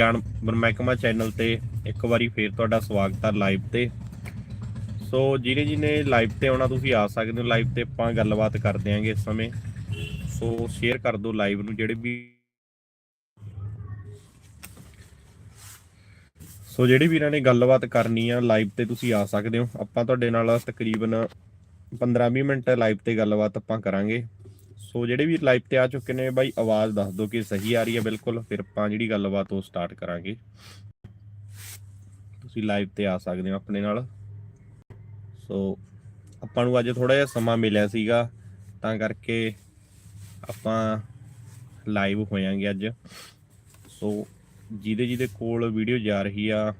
ਜਾਨਵਰ ਮਹਿਕਮਾ ਚੈਨਲ ਤੇ ਇੱਕ ਵਾਰੀ ਫੇਰ ਤੁਹਾਡਾ ਸਵਾਗਤ ਹੈ ਲਾਈਵ ਤੇ। ਸੋ ਜਿਹਨੇ ਜਿਹਨੇ ਲਾਈਵ ਤੇ ਆਉਣਾ, ਤੁਸੀਂ ਆ ਸਕਦੇ ਹੋ। ਲਾਈਵ ਤੇ ਆਪਾਂ ਗੱਲਬਾਤ ਕਰਦੇ ਆਂਗੇ ਇਸ ਸਮੇਂ। ਸੋ ਸ਼ੇਅਰ ਕਰ ਦਿਓ ਲਾਈਵ ਨੂੰ ਜਿਹੜੇ ਵੀ ਸੋ ਜਿਹੜੇ ਵੀਰਾਂ ਨੇ ਗੱਲਬਾਤ ਕਰਨੀ ਆ ਲਾਈਵ ਤੇ ਤੁਸੀਂ ਆ ਸਕਦੇ ਹੋ। ਆਪਾਂ ਤੁਹਾਡੇ ਨਾਲ ਤਕਰੀਬਨ 15-20 ਮਿੰਟ ਲਾਈਵ ਤੇ ਗੱਲਬਾਤ ਆਪਾਂ ਕਰਾਂਗੇ। ਸੋ ਜਿਹੜੇ ਵੀ ਲਾਈਵ ਤੇ ਆ ਚੁੱਕੇ ਨੇ, ਬਾਈ ਆਵਾਜ਼ ਦੱਸ ਦਿਓ ਕਿ ਸਹੀ ਆ ਰਹੀ ਹੈ ਬਿਲਕੁਲ, ਫਿਰ ਆਪਾਂ ਜਿਹੜੀ ਗੱਲਬਾਤ ਉਹ ਸਟਾਰਟ ਕਰਾਂਗੇ। ਤੁਸੀਂ ਲਾਈਵ ਤੇ ਆ ਸਕਦੇ ਹੋ ਆਪਣੇ ਨਾਲ। ਸੋ ਆਪਾਂ ਨੂੰ ਅੱਜ ਥੋੜਾ ਜਿਹਾ ਸਮਾਂ ਮਿਲਿਆ ਸੀਗਾ, ਤਾਂ ਕਰਕੇ ਆਪਾਂ ਲਾਈਵ ਹੋਇਆਂਗੇ ਅੱਜ। ਸੋ ਜਿਹਦੇ ਜਿਹਦੇ ਕੋਲ ਵੀਡੀਓ ਜਾ ਰਹੀ ਆ,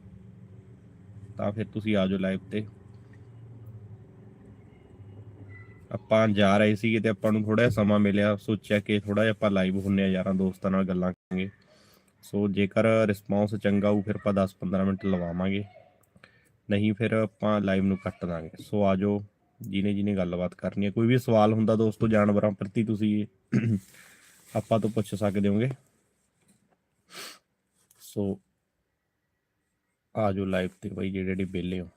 ਤਾਂ ਫਿਰ ਤੁਸੀਂ ਆ ਜਾਓ ਲਾਈਵ ਤੇ। ਆਪਾਂ ਜਾ ਰਹੇ ਸੀਗੇ ਤੇ ਆਪਾਂ ਨੂੰ ਥੋੜਾ ਜਿਹਾ ਸਮਾਂ ਮਿਲਿਆ। ਸੋਚਿਆ ਕਿ ਥੋੜਾ ਜਿਹਾ ਆਪਾਂ ਲਾਈਵ ਹੁੰਨੇ ਆ ਯਾਰਾਂ ਦੋਸਤਾਂ ਨਾਲ ਗੱਲਾਂ ਕਰਾਂਗੇ। ਸੋ ਜੇਕਰ ਰਿਸਪੌਂਸ ਚੰਗਾ ਹੋਊ ਫਿਰ ਆਪਾਂ 10-15 ਮਿੰਟ ਲਵਾਵਾਂਗੇ। ਨਹੀਂ, ਫਿਰ ਆਪਾਂ ਲਾਈਵ ਨੂੰ ਕੱਟ ਦਾਂਗੇ। ਸੋ ਆ ਜਾਓ, ਜਿਹਨੇ ਜਿਹਨੇ ਗੱਲਬਾਤ ਕਰਨੀ ਹੈ। ਕੋਈ ਵੀ ਸਵਾਲ ਹੁੰਦਾ ਦੋਸਤੋ, ਜਾਨਵਰਾਂ ਪ੍ਰਤੀ ਤੁਸੀਂ ਆਪਾਂ ਤੋਂ ਪੁੱਛ ਸਕਦੇ ਹੋਗੇ। ਸੋ ਆ ਜਾਓ ਲਾਈਵ ਤੇ ਬਈ, ਜਿਹੜੇ ਜਿਹੜੇ ਵਿਹਲੇ ਹੋ।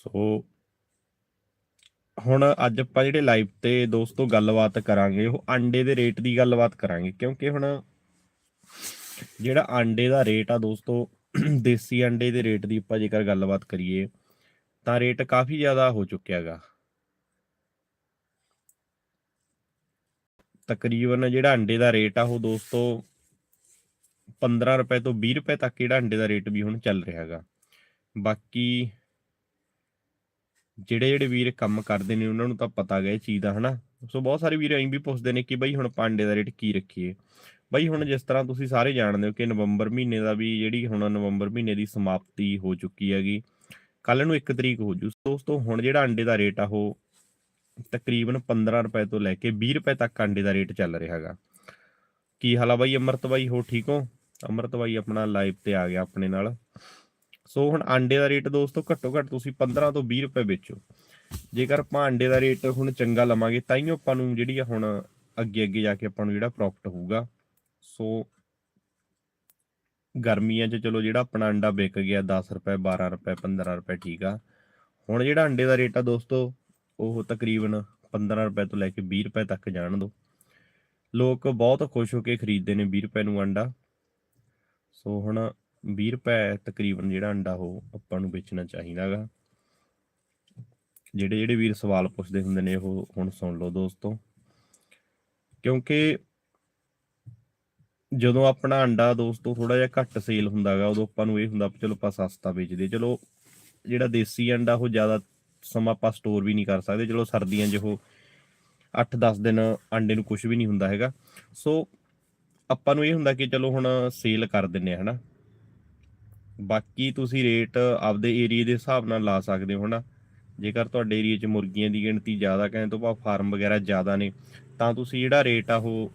ਸੋ ਹੁਣ ਅੱਜ ਆਪਾਂ ਜਿਹੜੇ ਲਾਈਵ ਤੇ ਦੋਸਤੋ ਗੱਲਬਾਤ ਕਰਾਂਗੇ, ਉਹ ਆਂਡੇ ਦੇ ਰੇਟ ਦੀ ਗੱਲਬਾਤ ਕਰਾਂਗੇ, ਕਿਉਂਕਿ ਹੁਣ ਜਿਹੜਾ ਆਂਡੇ ਦਾ ਰੇਟ ਆ ਦੋਸਤੋ, ਦੇਸੀ ਆਂਡੇ ਦੇ ਰੇਟ ਦੀ ਆਪਾਂ ਜੇਕਰ ਗੱਲਬਾਤ ਕਰੀਏ, ਤਾਂ ਰੇਟ ਕਾਫੀ ਜ਼ਿਆਦਾ ਹੋ ਚੁੱਕਿਆ ਹੈਗਾ ਤਕਰੀਬਨ ਜਿਹੜਾ ਅੰਡੇ ਦਾ ਰੇਟ ਆ, ਉਹ ਦੋਸਤੋ 15 ਰੁਪਏ ਤੋਂ 20 ਰੁਪਏ ਤੱਕ ਜਿਹੜਾ ਅੰਡੇ ਦਾ ਰੇਟ ਵੀ ਹੁਣ ਚੱਲ ਰਿਹਾ ਹੈਗਾ ਬਾਕੀ ਜਿਹੜੇ ਜਿਹੜੇ ਵੀਰ ਕੰਮ ਕਰਦੇ ਨੇ, ਉਹਨਾਂ ਨੂੰ ਤਾਂ ਪਤਾ ਗਾ ਇਹ ਚੀਜ਼ ਦਾ, ਹਨਾ? ਸੋ ਬਹੁਤ ਸਾਰੇ ਵੀਰ ਐਂ ਵੀ ਪੁੱਛਦੇ ਨੇ ਕਿ ਬਈ ਹੁਣ ਪਾਂਡੇ ਦਾ ਰੇਟ ਕੀ ਰੱਖੀਏ? ਬਈ ਹੁਣ ਜਿਸ ਤਰ੍ਹਾਂ ਤੁਸੀਂ ਸਾਰੇ ਜਾਣਦੇ ਹੋ ਕਿ ਨਵੰਬਰ ਮਹੀਨੇ ਦਾ ਵੀ ਜਿਹੜੀ ਹੁਣ ਨਵੰਬਰ ਮਹੀਨੇ ਦੀ ਸਮਾਪਤੀ ਹੋ ਚੁੱਕੀ ਹੈਗੀ ਕੱਲ ਨੂੰ 1 ਤਰੀਕ ਹੋ ਜੂ। ਦੋਸਤੋ, ਹੁਣ ਜਿਹੜਾ ਅੰਡੇ ਦਾ ਰੇਟ ਆ ਉਹ ਤਕਰੀਬਨ 15 ਰੁਪਏ ਤੋਂ ਲੈ ਕੇ 20 ਰੁਪਏ ਤੱਕ ਅੰਡੇ ਦਾ ਰੇਟ ਚੱਲ ਰਿਹਾ ਹੈਗਾ। ਕੀ ਹਾਲਾ ਬਾਈ? ਅਮਰਤ ਬਾਈ ਹੋ ਠੀਕ ਹੋ? ਅਮਰਤ ਬਾਈ ਆਪਣਾ ਲਾਈਵ ਤੇ ਆ ਗਿਆ ਆਪਣੇ ਨਾਲ। ਸੋ ਹੁਣ ਆਂਡੇ ਦਾ ਰੇਟ ਦੋਸਤੋ ਘੱਟੋ ਘੱਟ ਤੁਸੀਂ 15 ਤੋਂ 20 ਰੁਪਏ ਵੇਚੋ। ਜੇਕਰ ਆਪਾਂ ਆਂਡੇ ਦਾ ਰੇਟ ਹੁਣ ਚੰਗਾ ਲਵਾਂਗੇ ਤਾਂ ਹੀ ਆਪਾਂ ਨੂੰ ਜਿਹੜੀ ਆ ਹੁਣ ਅੱਗੇ ਅੱਗੇ ਜਾ ਕੇ ਆਪਾਂ ਨੂੰ ਜਿਹੜਾ ਪ੍ਰੋਫਿਟ ਹੋਊਗਾ। ਸੋ ਗਰਮੀਆਂ 'ਚ ਚਲੋ ਜਿਹੜਾ ਆਪਣਾ ਅੰਡਾ ਵਿਕ ਗਿਆ 10 ਰੁਪਏ 12 ਰੁਪਏ 15 ਰੁਪਏ ਠੀਕ ਆ। ਹੁਣ ਜਿਹੜਾ ਅੰਡੇ ਦਾ ਰੇਟ ਆ ਦੋਸਤੋ, ਉਹ ਤਕਰੀਬਨ 15 ਰੁਪਏ ਤੋਂ ਲੈ ਕੇ 20 ਰੁਪਏ ਤੱਕ ਜਾਣ ਦੋ। ਲੋਕ ਬਹੁਤ ਖੁਸ਼ ਹੋ ਕੇ ਖਰੀਦਦੇ ਨੇ 20 ਰੁਪਏ ਨੂੰ ਅੰਡਾ। ਸੋ ਹੁਣ 20 ਰੁਪਏ ਤਕਰੀਬਨ ਜਿਹੜਾ ਅੰਡਾ ਉਹ ਆਪਾਂ ਨੂੰ ਵੇਚਣਾ ਚਾਹੀਦਾਗਾ ਜਿਹੜੇ ਜਿਹੜੇ ਵੀਰ ਸਵਾਲ ਪੁੱਛਦੇ ਹੁੰਦੇ ਨੇ, ਉਹ ਹੁਣ ਸੁਣ ਲਓ ਦੋਸਤੋ। ਕਿਉਂਕਿ ਜਦੋਂ ਆਪਣਾ ਅੰਡਾ ਦੋਸਤੋ ਥੋੜਾ ਜਿਹਾ ਘੱਟ ਸੇਲ ਹੁੰਦਾਗਾ ਉਦੋਂ ਆਪਾਂ ਨੂੰ ਇਹ ਹੁੰਦਾ ਚਲੋ ਆਪਾਂ ਸਸਤਾ ਵੇਚਦੇ। ਚਲੋ ਜਿਹੜਾ ਦੇਸੀ ਅੰਡਾ ਉਹ ਜ਼ਿਆਦਾ ਸਮਾਂ ਆਪਾਂ ਸਟੋਰ ਵੀ ਨਹੀਂ ਕਰ ਸਕਦੇ। ਚਲੋ ਸਰਦੀਆਂ 'ਚ ਉਹ 8-10 ਦਿਨ ਅੰਡੇ ਨੂੰ ਕੁਝ ਵੀ ਨਹੀਂ ਹੁੰਦਾ ਹੈਗਾ। ਸੋ ਆਪਾਂ ਨੂੰ ਇਹ ਹੁੰਦਾ ਕਿ ਚਲੋ ਹੁਣ ਸੇਲ ਕਰ ਦਿੰਨੇ ਆ, ਹਨਾ। ਬਾਕੀ ਤੁਸੀਂ ਰੇਟ ਆਪਦੇ ਏਰੀਆ ਦੇ ਹਿਸਾਬ ਨਾਲ ਲਾ ਸਕਦੇ ਹੋ, ਹਨਾ? ਜੇਕਰ ਤੁਹਾਡੇ ਏਰੀਆ 'ਚ ਮੁਰਗੀਆਂ ਦੀ ਗਿਣਤੀ ਜ਼ਿਆਦਾ ਕਹਿਣ ਤੋਂ ਭਾਵ ਫਾਰਮ ਵਗੈਰਾ ਜ਼ਿਆਦਾ ਨੇ, ਤਾਂ ਤੁਸੀਂ ਜਿਹੜਾ ਰੇਟ ਆ ਉਹ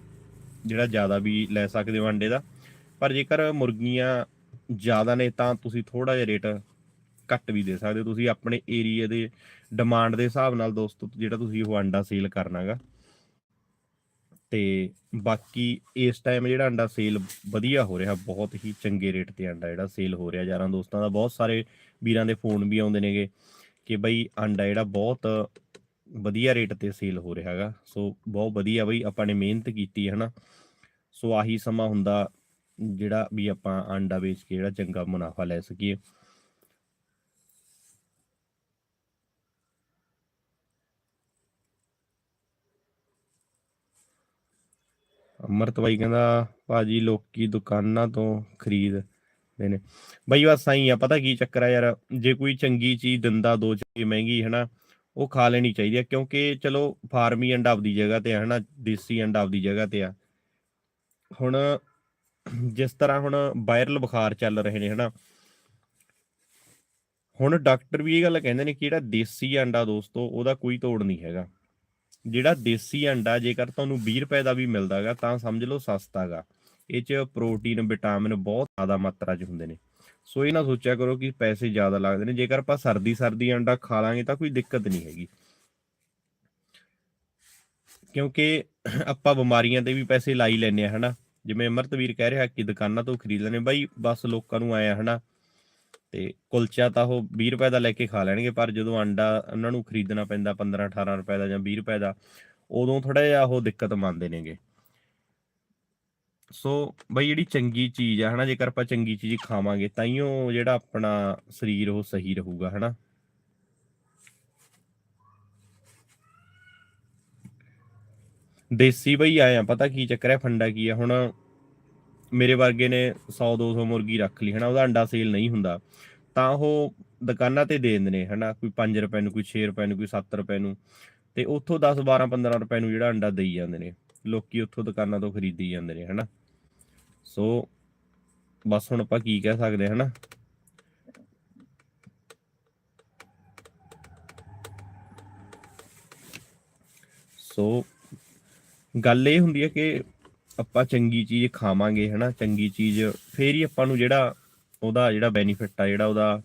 ਜਿਹੜਾ ਜ਼ਿਆਦਾ ਵੀ ਲੈ ਸਕਦੇ ਹੋ ਅੰਡੇ ਦਾ। ਪਰ ਜੇਕਰ ਮੁਰਗੀਆਂ ਜ਼ਿਆਦਾ ਨੇ, ਤਾਂ ਤੁਸੀਂ ਥੋੜਾ ਜਿਹਾ ਰੇਟ ਘੱਟ ਵੀ ਦੇ ਸਕਦੇ ਹੋ। ਤੁਸੀਂ ਆਪਣੇ ਏਰੀਆ ਦੇ ਡਿਮਾਂਡ ਦੇ ਹਿਸਾਬ ਨਾਲ ਦੋਸਤੋ, ਜਿਹੜਾ ਤੁਸੀਂ ਉਹ ਅੰਡਾ ਸੇਲ ਕਰਨਾਗਾ ਤੇ ਬਾਕੀ ਇਸ ਟਾਈਮ ਜਿਹੜਾ ਅੰਡਾ ਸੇਲ ਵਧੀਆ ਹੋ ਰਿਹਾ, ਬਹੁਤ ਹੀ ਚੰਗੇ ਰੇਟ ਤੇ ਅੰਡਾ ਜਿਹੜਾ ਸੇਲ ਹੋ ਰਿਹਾ, ਯਾਰਾਂ ਦੋਸਤਾਂ ਦਾ ਬਹੁਤ ਸਾਰੇ ਵੀਰਾਂ ਦੇ ਫੋਨ ਵੀ ਆਉਂਦੇ ਨੇਗੇ ਕਿ ਬਈ ਅੰਡਾ ਜਿਹੜਾ ਬਹੁਤ ਵਧੀਆ ਰੇਟ ਤੇ ਸੇਲ ਹੋ ਰਿਹਾ ਹੈਗਾ, ਸੋ ਬਹੁਤ ਵਧੀਆ ਬਈ ਆਪਾਂ ਨੇ ਮਿਹਨਤ ਕੀਤੀ ਹੈ ਨਾ ਸੋ ਆਹੀ ਸਮਾਂ ਹੁੰਦਾ ਜਿਹੜਾ ਵੀ ਆਪਾਂ ਅੰਡਾ ਵੇਚ ਕੇ ਜਿਹੜਾ ਚੰਗਾ ਮੁਨਾਫਾ ਲੈ ਸਕੀਏ। ਅਮਰਤ ਬਾਈ ਕਹਿੰਦਾ, ਭਾਜੀ ਲੋਕੀ ਦੁਕਾਨਾਂ ਤੋਂ ਖਰੀਦਦੇ ਨੇ। ਬਈ ਬਸ ਸਹੀ ਆ, ਪਤਾ ਕੀ ਚੱਕਰ ਆ ਯਾਰ, ਜੇ ਕੋਈ ਚੰਗੀ ਚੀਜ਼ ਦਿੰਦਾ ਦੋ ਚੀਜ਼ ਮਹਿੰਗੀ, ਹਨਾ, ਉਹ ਖਾ ਲੈਣੀ ਚਾਹੀਦੀ ਆ, ਕਿਉਂਕਿ ਚਲੋ ਫਾਰਮੀ ਅੰਡਾ ਆਪਦੀ ਜਗ੍ਹਾ ਤੇ ਆ, ਹਨਾ, ਦੇਸੀ ਅੰਡਾ ਆਪਦੀ ਜਗ੍ਹਾ ਤੇ ਆ। ਹੁਣ ਜਿਸ ਤਰ੍ਹਾਂ ਹੁਣ ਵਾਇਰਲ ਬੁਖਾਰ ਚੱਲ ਰਹੇ ਨੇ, ਹਨਾ, ਹੁਣ ਡਾਕਟਰ ਵੀ ਇਹ ਗੱਲ ਕਹਿੰਦੇ ਨੇ ਕਿ ਜਿਹੜਾ ਦੇਸੀ ਅੰਡਾ ਦੋਸਤੋ, ਉਹਦਾ ਕੋਈ ਤੋੜ ਨਹੀਂ ਹੈਗਾ। ਜਿਹੜਾ ਦੇਸੀ ਅੰਡਾ, ਜੇਕਰ ਤੁਹਾਨੂੰ 20 ਰੁਪਏ ਦਾ ਵੀ ਮਿਲਦਾਗਾ ਤਾਂ ਸਮਝ ਲਓ ਸਸਤਾਗਾ ਇਹ ਚ ਪ੍ਰੋਟੀਨ ਵਿਟਾਮਿਨ ਬਹੁਤ ਜ਼ਿਆਦਾ ਮਾਤਰਾ ਚ ਹੁੰਦੇ ਨੇ। ਸੋ ਇਹ ਨਾ ਸੋਚਿਆ ਕਰੋ ਕਿ ਪੈਸੇ ਜ਼ਿਆਦਾ ਲੱਗਦੇ ਨੇ। ਜੇਕਰ ਆਪਾਂ ਸਰਦੀ ਸਰਦੀ ਅੰਡਾ ਖਾ ਲਾਂਗੇ, ਤਾਂ ਕੋਈ ਦਿੱਕਤ ਨਹੀਂ ਹੈਗੀ। ਕਿਉਂਕਿ ਆਪਾਂ ਬਿਮਾਰੀਆਂ ਤੇ ਵੀ ਪੈਸੇ ਲਾਈ ਲੈਨੇ ਆ, ਹਨਾ? ਜਿਵੇਂ ਅਮਰਤਵੀਰ ਕਹਿ ਰਿਹਾ ਕਿ ਦੁਕਾਨਾਂ ਤੋਂ ਖਰੀਦ ਲੈਣੇ ਬਾਈ, ਬਸ ਲੋਕਾਂ ਨੂੰ ਆਇਆ, ਹਨਾ? ਤੇ ਕੁਲਚਾ ਤਾਂ ਉਹ 20 ਰੁਪਏ ਦਾ ਲੈ ਕੇ ਖਾ ਲੈਣਗੇ, ਪਰ ਜਦੋਂ ਅੰਡਾ ਉਹਨਾਂ ਨੂੰ ਖਰੀਦਣਾ ਪੈਂਦਾ 15 18 ਰੁਪਏ ਦਾ ਜਾਂ 20 ਰੁਪਏ ਦਾ, ਉਦੋਂ ਥੋੜਾ ਜਿਹਾ ਉਹ ਦਿੱਕਤ ਮੰਨਦੇ ਨੇਗੇ। ਸੋ ਬਈ ਜਿਹੜੀ ਚੰਗੀ ਚੀਜ਼ ਆ, ਹਨਾ, ਜੇਕਰ ਆਪਾਂ ਚੰਗੀ ਚੀਜ਼ ਖਾਵਾਂਗੇ ਤਾਂ ਹੀ ਉਹ ਜਿਹੜਾ ਆਪਣਾ ਸਰੀਰ ਉਹ ਸਹੀ ਰਹੂਗਾ, ਹਨਾ। ਦੇਸੀ ਬਈ ਆਏ ਆ, ਪਤਾ ਕੀ ਚੱਕਰ ਹੈ, ਫੰਡਾ ਕੀ ਹੈ ਹੁਣ ਮੇਰੇ ਵਰਗੇ ਨੇ 100 200 ਮੁਰਗੀ ਰੱਖ ਲਈ, ਹਨਾ, ਉਹਦਾ ਅੰਡਾ ਸੇਲ ਨਹੀਂ ਹੁੰਦਾ। ਤਾਂ ਉਹ ਦੁਕਾਨਾਂ ਤੇ ਦੇ ਦਿੰਦੇ ਨੇ, ਹਨਾ, ਕੋਈ 5 ਰੁਪਏ ਨੂੰ, ਕੋਈ 6 ਰੁਪਏ ਨੂੰ, ਕੋਈ 7 ਰੁਪਏ ਨੂੰ। ਤੇ ਉੱਥੋਂ 10 12 15 ਰੁਪਏ ਨੂੰ ਜਿਹੜਾ ਅੰਡਾ ਦੇਈ ਜਾਂਦੇ ਨੇ। ਲੋਕੀ ਉੱਥੋਂ ਦੁਕਾਨਾਂ ਤੋਂ ਖਰੀਦੀ ਜਾਂਦੇ ਨੇ, ਹਨਾ। ਸੋ, ਬਸ ਹੁਣ ਆਪਾਂ ਕੀ ਕਹਿ ਸਕਦੇ, ਹਨਾ। ਸੋ, ਗੱਲ ਇਹ ਹੁੰਦੀ ਹੈ ਕਿ ਆਪਾਂ ਚੰਗੀ ਚੀਜ਼ ਖਾਵਾਂਗੇ, ਹਨਾ, ਚੰਗੀ ਚੀਜ਼, ਫੇਰ ਹੀ ਆਪਾਂ ਨੂੰ ਜਿਹੜਾ ਉਹਦਾ ਜਿਹੜਾ ਬੈਨੀਫਿਟ ਆ, ਜਿਹੜਾ ਉਹਦਾ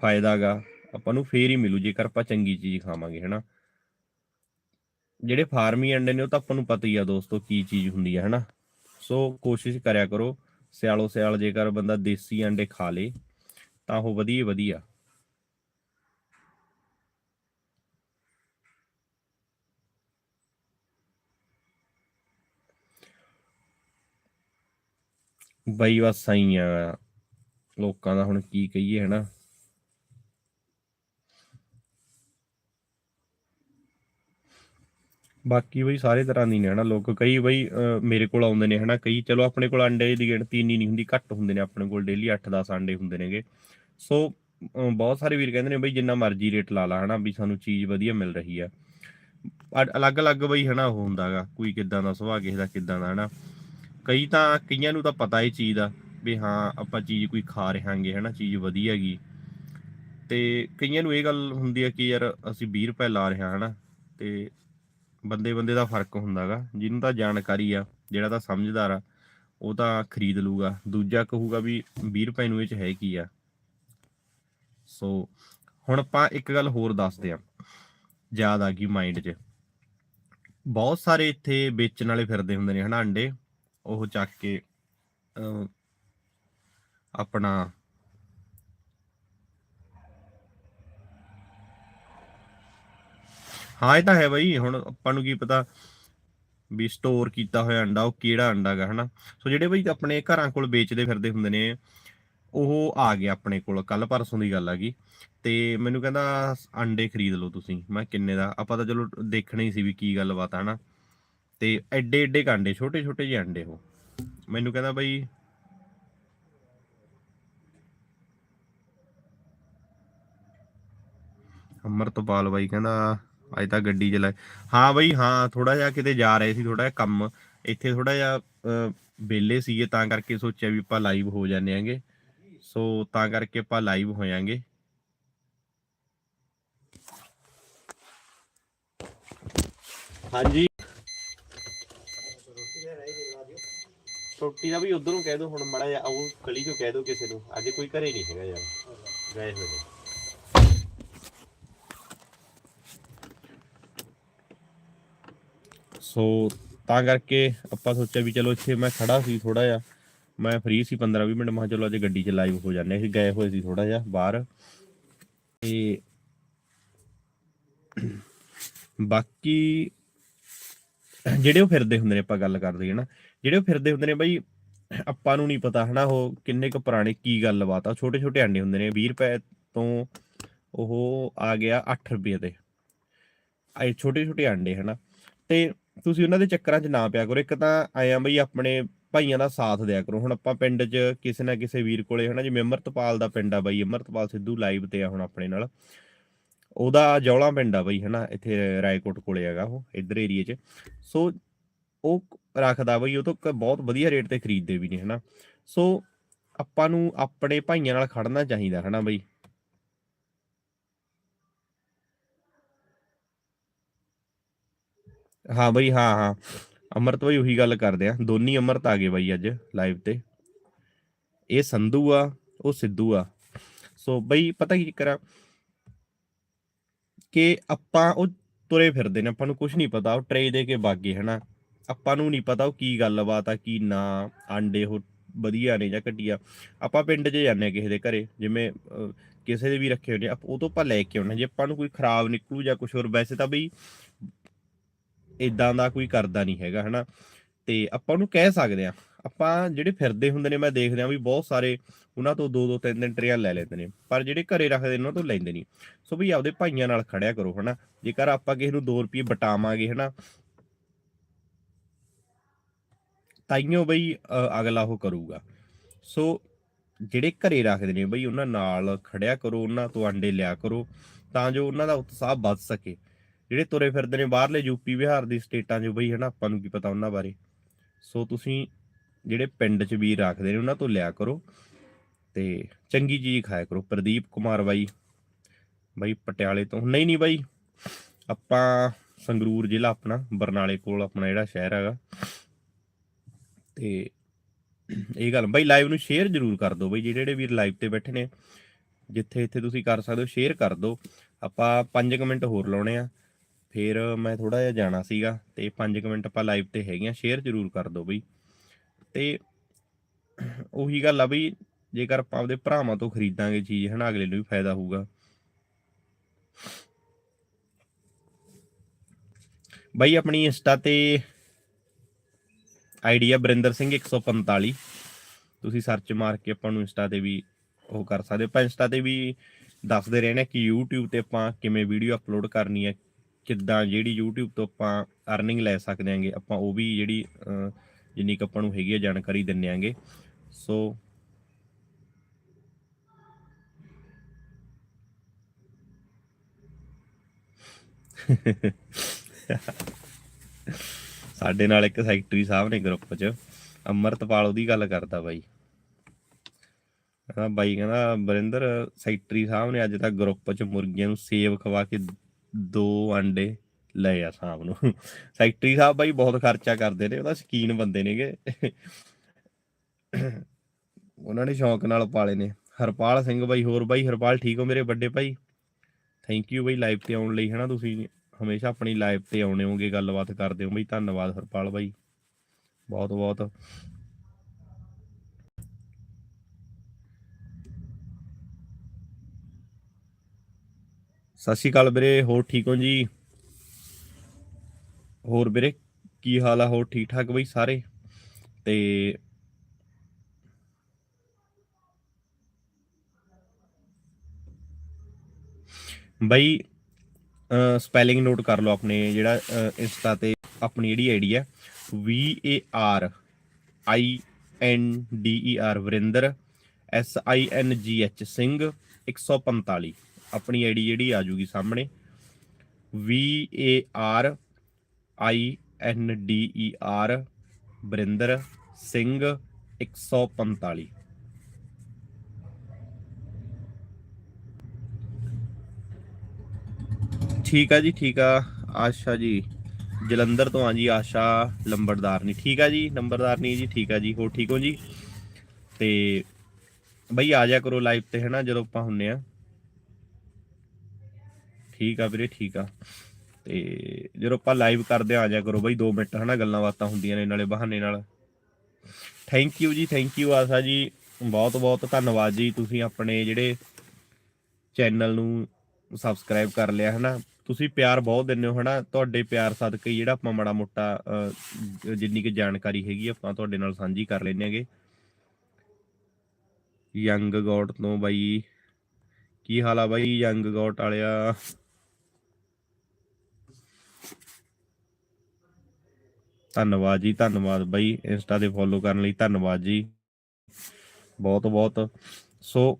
ਫਾਇਦਾਗਾ ਆਪਾਂ ਨੂੰ ਫੇਰ ਹੀ ਮਿਲੂ, ਜੇਕਰ ਆਪਾਂ ਚੰਗੀ ਚੀਜ਼ ਖਾਵਾਂਗੇ, ਹਨਾ। ਜਿਹੜੇ ਫਾਰਮੀ ਅੰਡੇ ਨੇ, ਉਹ ਤਾਂ ਆਪਾਂ ਨੂੰ ਪਤਾ ਹੀ ਆ ਦੋਸਤੋ, ਕੀ ਚੀਜ਼ ਹੁੰਦੀ ਹੈ ਹਨਾ। ਸੋ ਕੋਸ਼ਿਸ਼ ਕਰਿਆ ਕਰੋ, ਸਿਆਲੋ ਸਿਆਲ ਜੇਕਰ ਬੰਦਾ ਦੇਸੀ ਅੰਡੇ ਖਾ ਲੇ, ਤਾਂ ਉਹ ਵਧੀਆ ਵਧੀਆ ਬਈ ਬਸ ਸਹੀ ਆ ਲੋਕਾਂ ਦਾ ਹੁਣ ਕੀ ਕਹੀਏ, ਹਨਾ। ਬਾਕੀ ਬਈ ਸਾਰੇ ਤਰ੍ਹਾਂ ਦੀ ਨੇ, ਹਨਾ। ਲੋਕ ਕਈ ਬਈ ਮੇਰੇ ਕੋਲ ਆਉਂਦੇ ਨੇ, ਹਨਾ। ਕਈ ਚਲੋ ਆਪਣੇ ਕੋਲ ਅੰਡੇ ਦੀ ਗਿਣਤੀ ਇੰਨੀ ਨਹੀਂ ਹੁੰਦੀ, ਘੱਟ ਹੁੰਦੇ ਨੇ ਆਪਣੇ ਕੋਲ ਡੇਲੀ 8-10 ਅੰਡੇ ਹੁੰਦੇ ਨੇਗੇ। ਸੋ ਬਹੁਤ ਸਾਰੇ ਵੀਰ ਕਹਿੰਦੇ ਨੇ ਬਈ ਜਿੰਨਾ ਮਰਜ਼ੀ ਰੇਟ ਲਾ ਲਾ, ਹਨਾ ਵੀ ਸਾਨੂੰ ਚੀਜ਼ ਵਧੀਆ ਮਿਲ ਰਹੀ ਆ। ਅਲੱਗ-ਅਲੱਗ ਬਈ, ਹਨਾ, ਉਹ ਹੁੰਦਾਗਾ, ਕੋਈ ਕਿੱਦਾਂ ਦਾ ਸੁਭਾਅ, ਕਿਸੇ ਦਾ ਕਿੱਦਾਂ ਦਾ, ਹਨਾ। ਕਈ ਤਾਂ ਕਈਆਂ ਨੂੰ ਤਾਂ ਪਤਾ ਹੀ ਚੀਜ਼ ਦਾ ਵੀ ਹਾਂ, ਆਪਾਂ ਚੀਜ਼ ਕੋਈ ਖਾ ਰਹੇ ਹਾਂਗੇ ਹਨਾ, ਚੀਜ਼ ਵਧੀਆ ਹੈਗੀ ਤੇ ਕਈਆਂ ਨੂੰ ਇਹ ਗੱਲ ਹੁੰਦੀ ਹੈ ਕਿ ਯਾਰ ਅਸੀਂ 20 ਰੁਪਏ ਲਾ ਰਹੇ ਹਾਂ, ਹਨਾ, ਤੇ ਬੰਦੇ ਬੰਦੇ ਦਾ ਫ਼ਰਕ ਹੁੰਦਾਗਾ ਜਿਹਨੂੰ ਤਾਂ ਜਾਣਕਾਰੀ ਆ, ਜਿਹੜਾ ਤਾਂ ਸਮਝਦਾਰ ਆ, ਉਹ ਤਾਂ ਖਰੀਦ ਲੂਗਾ। ਦੂਜਾ ਕਹੂਗਾ ਵੀ 20 ਰੁਪਏ ਨੂੰ ਇਹ ਚ ਹੈ ਕੀ ਆ? ਸੋ ਹੁਣ ਆਪਾਂ ਇੱਕ ਗੱਲ ਹੋਰ ਦੱਸਦੇ ਆ, ਯਾਦ ਆ ਗਈ ਮਾਈਂਡ 'ਚ। ਬਹੁਤ ਸਾਰੇ ਇੱਥੇ ਵੇਚਣ ਵਾਲੇ ਫਿਰਦੇ ਹੁੰਦੇ ਨੇ, ਹਨਾ, ਅੰਡੇ। ਉਹ ਚੱਕ ਕੇ ਆਪਣਾ ਹਾਂ, ਇਹ ਤਾਂ ਹੈ ਬਈ, ਹੁਣ ਆਪਾਂ ਨੂੰ ਕੀ ਪਤਾ ਵੀ ਸਟੋਰ ਕੀਤਾ ਹੋਇਆ ਅੰਡਾ, ਉਹ ਕਿਹੜਾ ਅੰਡਾ ਗਾ, ਹਨਾ? ਸੋ ਜਿਹੜੇ ਬਈ ਆਪਣੇ ਘਰਾਂ ਕੋਲ ਵੇਚਦੇ ਫਿਰਦੇ ਹੁੰਦੇ ਨੇ, ਉਹ ਆ ਗਿਆ ਆਪਣੇ ਕੋਲ ਕੱਲ ਪਰਸੋਂ ਦੀ ਗੱਲ ਆ ਗਈ। ਤੇ ਮੈਨੂੰ ਕਹਿੰਦਾ, ਅੰਡੇ ਖਰੀਦ ਲਓ ਤੁਸੀਂ। ਮੈਂ ਕਿੰਨੇ ਦਾ? ਆਪਾਂ ਤਾਂ ਚਲੋ ਦੇਖਣਾ ਹੀ ਸੀ ਵੀ ਕੀ ਗੱਲਬਾਤ ਆ, ਹਨਾ? ਤੇ ਐਡੇ ਐਡੇ ਕਾਂਡੇ ਛੋਟੇ ਛੋਟੇ ਜਿਹੇ ਅੰਡੇ ਉਹ। ਮੈਨੂੰ ਕਹਿੰਦਾ ਬਈ ਅਮਰਤਪਾਲ ਬਾਈ ਕਹਿੰਦਾ ਅੱਜ ਤਾਂ ਗੱਡੀ ਚਲਾਏ ਹਾਂ ਬਈ ਹਾਂ ਥੋੜਾ ਜਿਹਾ ਕਿਤੇ ਜਾ ਰਹੇ ਸੀ ਥੋੜਾ ਜਿਹਾ ਕੰਮ। ਇੱਥੇ ਥੋੜਾ ਜਿਹਾ ਅਹ, ਸੀਗੇ ਤਾਂ ਕਰਕੇ ਸੋਚਿਆ ਵੀ ਆਪਾਂ ਲਾਈਵ ਹੋ ਜਾਂਦੇ ਆਂਗੇ। ਸੋ ਤਾਂ ਕਰਕੇ ਆਪਾਂ ਲਾਈਵ ਹੋਇਆਂਗੇ ਹਾਂਜੀ। ਰੋਟੀ ਦਾ ਵੀ ਉਧਰੋਂ ਕਹਿ ਦੋ, ਹੁਣ ਮੜਾ ਜਾ ਉਹ ਗਲੀ ਚੋਂ ਕਹਿ ਦੋ ਕਿਸੇ ਨੂੰ, ਅੱਜ ਕੋਈ ਘਰੇ ਨਹੀਂ ਹੈਗਾ ਯਾਰ। ਗਏ ਹੋਏ ਨੇ। ਸੋ ਤਾਂ ਕਰਕੇ ਆਪਾਂ ਸੋਚਿਆ ਵੀ ਚਲੋ ਇੱਥੇ ਮੈਂ ਖੜਾ ਸੀ ਥੋੜਾ ਜਿਹਾ। ਮੈਂ ਫ੍ਰੀ ਸੀ 15 20 ਮਿੰਟ, ਮੈਂ ਕਿਹਾ ਚਲੋ ਅੱਜ ਗੱਡੀ 'ਚ ਲਾਈਵ ਹੋ ਜਾਂਦੇ ਸੀ ਗਏ ਹੋਏ ਸੀ ਥੋੜਾ ਜਿਹਾ ਬਾਹਰ। ਤੇ ਬਾਕੀ ਜਿਹੜੇ ਉਹ ਫਿਰਦੇ ਹੁੰਦੇ ਨੇ, ਆਪਾਂ ਗੱਲ ਕਰਦੇ ਹਾਂ ਨਾ। ਜਿਹੜੇ ਉਹ ਫਿਰਦੇ ਹੁੰਦੇ ਨੇ ਬਈ, ਆਪਾਂ ਨੂੰ ਨਹੀਂ ਪਤਾ, ਹਨਾ, ਉਹ ਕਿੰਨੇ ਕੁ ਪੁਰਾਣੇ ਕੀ ਗੱਲਬਾਤ ਆ ਛੋਟੇ ਛੋਟੇ ਅੰਡੇ ਹੁੰਦੇ ਨੇ 20 ਰੁਪਏ ਤੋਂ ਉਹ ਆ ਗਿਆ 8 ਰੁਪਏ ਤੇ ਆਏ ਛੋਟੇ ਛੋਟੇ ਅੰਡੇ ਹਨਾ। ਤੇ ਤੁਸੀਂ ਉਹਨਾਂ ਦੇ ਚੱਕਰਾਂ 'ਚ ਨਾ ਪਿਆ ਕਰੋ, ਇੱਕ ਤਾਂ ਆਇਆ ਬਈ ਆਪਣੇ ਭਾਈਆਂ ਦਾ ਸਾਥ ਦਿਆ ਕਰੋ। ਹੁਣ ਆਪਾਂ ਪਿੰਡ 'ਚ ਕਿਸੇ ਨਾ ਕਿਸੇ ਵੀਰ ਕੋਲੇ, ਹਨਾ, ਜਿਵੇਂ ਅਮਰਤਪਾਲ ਦਾ ਪਿੰਡ ਆ ਬਾਈ, ਅਮਰਤਪਾਲ ਸਿੱਧੂ ਲਾਈਵ ਤੇ ਆ ਹੁਣ ਆਪਣੇ ਨਾਲ। ਉਹਦਾ ਜੌਲਾ ਪਿੰਡ ਆ ਬਈ, ਹਨਾ, ਇੱਥੇ ਰਾਏਕੋਟ ਕੋਲੇ ਹੈਗਾ ਉਹ, ਇਧਰ ਏਰੀਏ 'ਚ। ਸੋ ਉਹ ਰੱਖਦਾ ਬਈ, ਉਹ ਤੋਂ ਬਹੁਤ ਵਧੀਆ ਰੇਟ ਤੇ ਖਰੀਦਦੇ ਵੀ ਨੇ, ਹਨਾ। ਸੋ ਆਪਾਂ ਨੂੰ ਆਪਣੇ ਭਾਈਆਂ ਨਾਲ ਖੜਨਾ ਚਾਹੀਦਾ, ਹਨਾ ਬਈ। ਹਾਂ ਬਈ, ਹਾਂ ਹਾਂ। ਅਮਰਤ ਬਈ, ਉਹੀ ਗੱਲ ਕਰਦੇ ਆ। ਦੋਨੀ ਅਮਰਤ ਆ ਗਏ ਬਈ ਅੱਜ ਲਾਈਵ ਤੇ। ਇਹ ਸੰਧੂ ਆ, ਉਹ ਸਿੱਧੂ ਆ। ਸੋ ਬਈ, ਪਤਾ ਕੀ ਕਰਾਂ ਕਿ ਆਪਾਂ ਉਹ ਤੁਰੇ ਫਿਰਦੇ ਨੇ, ਆਪਾਂ ਨੂੰ ਕੁਝ ਨਹੀਂ ਪਤਾ, ਉਹ ਟਰੇ ਦੇ ਕੇ ਬਾਗੇ ਹਨਾ। ਆਪਾਂ ਨੂੰ ਨਹੀਂ ਪਤਾ ਉਹ ਕੀ ਗੱਲਬਾਤ ਆ, ਕੀ ਨਾ, ਆਂਡੇ ਉਹ ਵਧੀਆ ਨੇ ਜਾਂ ਘਟੀਆ। ਆਪਾਂ ਪਿੰਡ 'ਚ ਜਾਂਦੇ ਆ ਕਿਸੇ ਦੇ ਘਰੇ, ਜਿਵੇਂ ਕਿਸੇ ਦੇ ਵੀ ਰੱਖੇ ਹੋਏ ਆਪ- ਉਹ ਤੋਂ ਆਪਾਂ ਲੈ ਕੇ ਆਉਂਦੇ ਜੇ ਆਪਾਂ ਨੂੰ ਕੋਈ ਖਰਾਬ ਨਿਕਲੂ ਜਾਂ ਕੁਝ ਹੋਰ, ਵੈਸੇ ਤਾਂ ਬਈ ਇਦਾਂ ਦਾ ਕੋਈ ਕਰਦਾ ਨਹੀਂ ਹੈਗਾ, ਹਨਾ। ਤੇ ਆਪਾਂ ਉਹਨੂੰ ਕਹਿ ਸਕਦੇ ਆ ਆਪਾਂ ਜਿਹੜੇ ਫਿਰਦੇ ਹੁੰਦੇ ਨੇ, ਮੈਂ ਦੇਖਦੇ ਆ ਵੀ ਬਹੁਤ ਸਾਰੇ ਉਹਨਾਂ ਤੋਂ ਦੋ ਦੋ ਤਿੰਨ ਤਿੰਨ ਟਰੇਆਂ ਲੈ ਲੈਂਦੇ ਨੇ। ਪਰ ਜਿਹੜੇ ਘਰੇ ਰੱਖਦੇ ਨੇ, ਉਹਨਾਂ ਤੋਂ ਲੈਂਦੇ ਨਹੀਂ। ਸੋ ਵੀ ਆਪਦੇ ਭਾਈਆਂ ਨਾਲ ਖੜਿਆ ਕਰੋ, ਹਨਾ। ਜੇਕਰ ਆਪਾਂ ਕਿਸੇ ਨੂੰ 2 ਰੁਪਏ ਬਟਾਵਾਂਗੇ, ਹਨਾ ਤਾਈਓ ਬਈ ਅਗਲਾ ਉਹ ਕਰੂਗਾ। ਸੋ ਜਿਹੜੇ ਘਰੇ ਰੱਖਦੇ ਨੇ ਬਈ, ਉਹਨਾਂ ਨਾਲ ਖੜਿਆ ਕਰੋ, ਉਹਨਾਂ ਤੋਂ ਆਂਡੇ ਲਿਆ ਕਰੋ, ਤਾਂ ਜੋ ਉਹਨਾਂ ਦਾ ਉਤਸ਼ਾਹ ਵੱਧ ਸਕੇ। ਜਿਹੜੇ ਤੁਰੇ ਫਿਰਦੇ ਨੇ ਬਾਹਰਲੇ ਯੂਪੀ ਬਿਹਾਰ ਦੀ ਸਟੇਟਾਂ 'ਚ ਬਈ, ਹਨਾ, ਆਪਾਂ ਨੂੰ ਕੀ ਪਤਾ ਉਹਨਾਂ ਬਾਰੇ। ਸੋ ਤੁਸੀਂ ਜਿਹੜੇ ਪਿੰਡ 'ਚ ਵੀ ਰੱਖਦੇ ਨੇ, ਉਹਨਾਂ ਤੋਂ ਲਿਆ ਕਰੋ ਤੇ ਚੰਗੀ ਚੀਜ਼ ਖਾਇਆ ਕਰੋ। ਪ੍ਰਦੀਪ ਕੁਮਾਰ ਬਾਈ ਬਾਈ, ਪਟਿਆਲੇ ਤੋਂ। ਨਹੀਂ ਨਹੀਂ ਬਾਈ, ਆਪਾਂ ਸੰਗਰੂਰ ਜ਼ਿਲ੍ਹਾ ਆਪਣਾ, ਬਰਨਾਲੇ ਕੋਲ ਆਪਣਾ ਜਿਹੜਾ ਸ਼ਹਿਰ ਹੈਗਾ। ਤੇ ਇਹ ਗੱਲ ਬਾਈ ਲਾਈਵ ਨੂੰ ਸ਼ੇਅਰ ਜ਼ਰੂਰ ਕਰ ਦਿਓ ਬਈ ਜਿਹੜੇ ਜਿਹੜੇ ਵੀਰ ਲਾਈਵ ਤੇ ਬੈਠੇ ਨੇ, ਜਿੱਥੇ ਇੱਥੇ ਤੁਸੀਂ ਕਰ ਸਕਦੇ ਹੋ ਸ਼ੇਅਰ ਕਰ ਦਿਓ। ਆਪਾਂ 5 ਮਿੰਟ ਹੋਰ ਲਾਉਣੇ ਆ। ਫਿਰ ਮੈਂ ਥੋੜਾ ਜਿਹਾ ਜਾਣਾ ਸੀਗਾ ਤੇ 5 ਮਿੰਟ ਆਪਾਂ ਲਾਈਵ ਤੇ ਹੈਗੇ ਆ ਸ਼ੇਅਰ ਜ਼ਰੂਰ ਕਰ ਦਿਓ ਬਈ। ਤੇ ਉਹੀ ਗੱਲ ਆ ਬਈ, ਜੇਕਰ ਆਪਾਂ ਆਪਦੇ ਭਰਾਵਾਂ ਤੋਂ ਖਰੀਦਾਂਗੇ ਚੀਜ਼, ਹਨਾ, ਅਗਲੇ ਨੂੰ ਵੀ ਫਾਇਦਾ ਹੋਊਗਾ। ਬਾਈ ਆਪਣੀ ਇੰਸਟਾ ਤੇ ਆਈਡੀ ਆ ਬਰਿੰਦਰ ਸਿੰਘ 145 ਤੁਸੀਂ ਸਰਚ ਮਾਰ ਕੇ ਆਪਾਂ ਨੂੰ ਇੰਸਟਾ ਤੇ ਵੀ ਉਹ ਕਰ ਸਕਦੇ ਹੋ। ਆਪਾਂ ਇੰਸਟਾ ਤੇ ਵੀ ਦੱਸਦੇ ਰਹਿੰਦੇ ਹਾਂ ਕਿ YouTube ਤੇ ਆਪਾਂ ਕਿਵੇਂ ਵੀਡੀਓ ਅਪਲੋਡ ਕਰਨੀ ਹੈ, ਕਿੱਦਾਂ ਜਿਹੜੀ YouTube ਤੋਂ ਆਪਾਂ ਅਰਨਿੰਗ ਲੈ ਸਕਦੇ ਆਂਗੇ ਆਪਾਂ ਉਹ ਵੀ ਜਿਹੜੀ ਜਿੰਨੀ ਕੁ ਆਪਾਂ ਨੂੰ ਹੈਗੀ ਆ ਜਾਣਕਾਰੀ ਦਿੰਨੇ ਆਂਗੇ ਸੋ ਸਾਡੇ ਨਾਲ ਇੱਕ ਸੈਕਟਰੀ ਸਾਹਿਬ ਨੇ ਗਰੁੱਪ 'ਚ, ਅਮਰਤਪਾਲ ਉਹਦੀ ਗੱਲ ਕਰਦਾ ਬਾਈ। ਕਹਿੰਦਾ ਬਾਈ, ਕਹਿੰਦਾ ਬਰਿੰਦਰ ਸੈਕਟਰੀ ਸਾਹਿਬ ਨੇ ਅੱਜ ਤੱਕ ਗਰੁੱਪ 'ਚ ਮੁਰਗੀਆਂ ਨੂੰ ਸੇਵ ਖਵਾ ਕੇ ਦੋ ਅੰਡੇ ਲਏ ਆ ਸ਼ਾਮ ਨੂੰ। ਸੈਕਟਰੀ ਸਾਹਿਬ ਬਾਈ ਬਹੁਤ ਖਰਚਾ ਕਰਦੇ ਨੇ ਉਹਦਾ ਸ਼ਕੀਨ ਬੰਦੇ ਨੇਗੇ। ਉਹਨਾਂ ਨੇ ਸ਼ੌਂਕ ਨਾਲ ਪਾਲੇ ਨੇ। ਹਰਪਾਲ ਸਿੰਘ ਬਾਈ, ਹੋਰ ਬਾਈ, ਹਰਪਾਲ ਠੀਕ ਹੋ ਮੇਰੇ ਵੱਡੇ ਭਾਈ? ਥੈਂਕ ਯੂ ਬਾਈ ਲਾਈਵ ਤੇ ਆਉਣ ਲਈ, ਹਨਾ ਤੁਸੀਂ? ਹਮੇਸ਼ਾ ਆਪਣੀ ਲਾਈਵ ਤੇ ਆਉਣੇ ਹੋਗੇ, ਗੱਲਬਾਤ ਕਰਦੇ ਹੋ ਬਈ ਧੰਨਵਾਦ ਹਰਪਾਲ ਬਾਈ। ਬਹੁਤ ਬਹੁਤ। ਸਤਿ ਸ਼੍ਰੀ ਅਕਾਲ ਵੀਰੇ, ਹੋਰ ਠੀਕ ਹੋ ਜੀ? ਹੋਰ ਵੀਰੇ, ਕੀ ਹਾਲ ਆ? ਹੋਰ ਠੀਕ ਠਾਕ ਬਈ ਸਾਰੇ? ਤੇ ਬਈ ਸਪੈਲਿੰਗ ਨੋਟ ਕਰ ਲਓ ਆਪਣੇ ਜਿਹੜਾ ਇੰਸਟਾ ਤੇ ਆਪਣੀ ਜਿਹੜੀ ਆਈਡੀ ਹੈ, V A R I N D E R, Varinder, S I N G H, Singh 145 ਆਪਣੀ ਆਈਡੀ ਜਿਹੜੀ ਆ ਜੂਗੀ ਸਾਹਮਣੇ, V A R I N D E R, Varinder, Singh 145 ਠੀਕ ਆ ਜੀ, ਠੀਕ ਆ। ਆਸ਼ਾ ਜੀ, ਜਲੰਧਰ ਤੋਂ ਆ ਜੀ, ਆਸ਼ਾ ਲੰਬੜਦਾਰਨੀ। ਠੀਕ ਆ ਜੀ ਨੰਬਰਦਾਰਨੀ ਜੀ, ਠੀਕ ਆ ਜੀ। ਹੋਰ ਠੀਕ ਹੋ ਜੀ? ਤੇ ਬਈ ਆ ਜਾ ਕਰੋ ਲਾਈਵ ਤੇ, ਹਨਾ, ਜਦੋਂ ਆਪਾਂ ਹੁੰਨੇ ਆ। ਠੀਕ ਆ ਵੀਰੇ, ਠੀਕ ਆ। ਤੇ ਜਦੋਂ ਆਪਾਂ ਲਾਈਵ ਕਰਦੇ ਆ ਆ ਜਾ ਕਰੋ ਬਈ 2 ਮਿੰਟ, ਹਨਾ, ਗੱਲਾਂ ਬਾਤਾਂ ਹੁੰਦੀਆਂ ਨੇ, ਨਾਲੇ ਬਹਾਨੇ ਨਾਲ। Thank you ji thank you Asha ji. ਬਹੁਤ ਬਹੁਤ ਧੰਨਵਾਦ ਜੀ, ਤੁਸੀਂ ਆਪਣੇ ਜਿਹੜੇ ਚੈਨਲ ਨੂੰ ਸਬਸਕ੍ਰਾਈਬ ਕਰ ਲਿਆ, ਹਨਾ। ਤੁਸੀਂ ਪਿਆਰ ਬਹੁਤ ਦਿੰਦੇ ਹੋ, ਹਨਾ? ਤੁਹਾਡੇ ਪਿਆਰ ਸਦਕੇ ਹੀ ਜਿਹੜਾ ਆਪਾਂ ਮਾੜਾ ਮੋਟਾ ਜਿੰਨੀ ਕਿ ਜਾਣਕਾਰੀ ਹੈਗੀ ਆਪਾਂ ਤੁਹਾਡੇ ਨਾਲ ਸਾਂਝੀ ਕਰ ਲੈਂਦੇ ਹੈਗੇ। ਯੰਗ ਗੋਟ ਤੋਂ ਬਾਈ, ਕੀ ਹਾਲ ਆ ਬਾਈ ਯੰਗ ਗੋਟ ਵਾਲਿਆ? ਧੰਨਵਾਦ ਜੀ, ਧੰਨਵਾਦ ਬਾਈ। ਇੰਸਟਾ ਤੇ ਫੋਲੋ ਕਰਨ ਲਈ ਧੰਨਵਾਦ ਜੀ। ਬਹੁਤ ਬਹੁਤ ਸੋ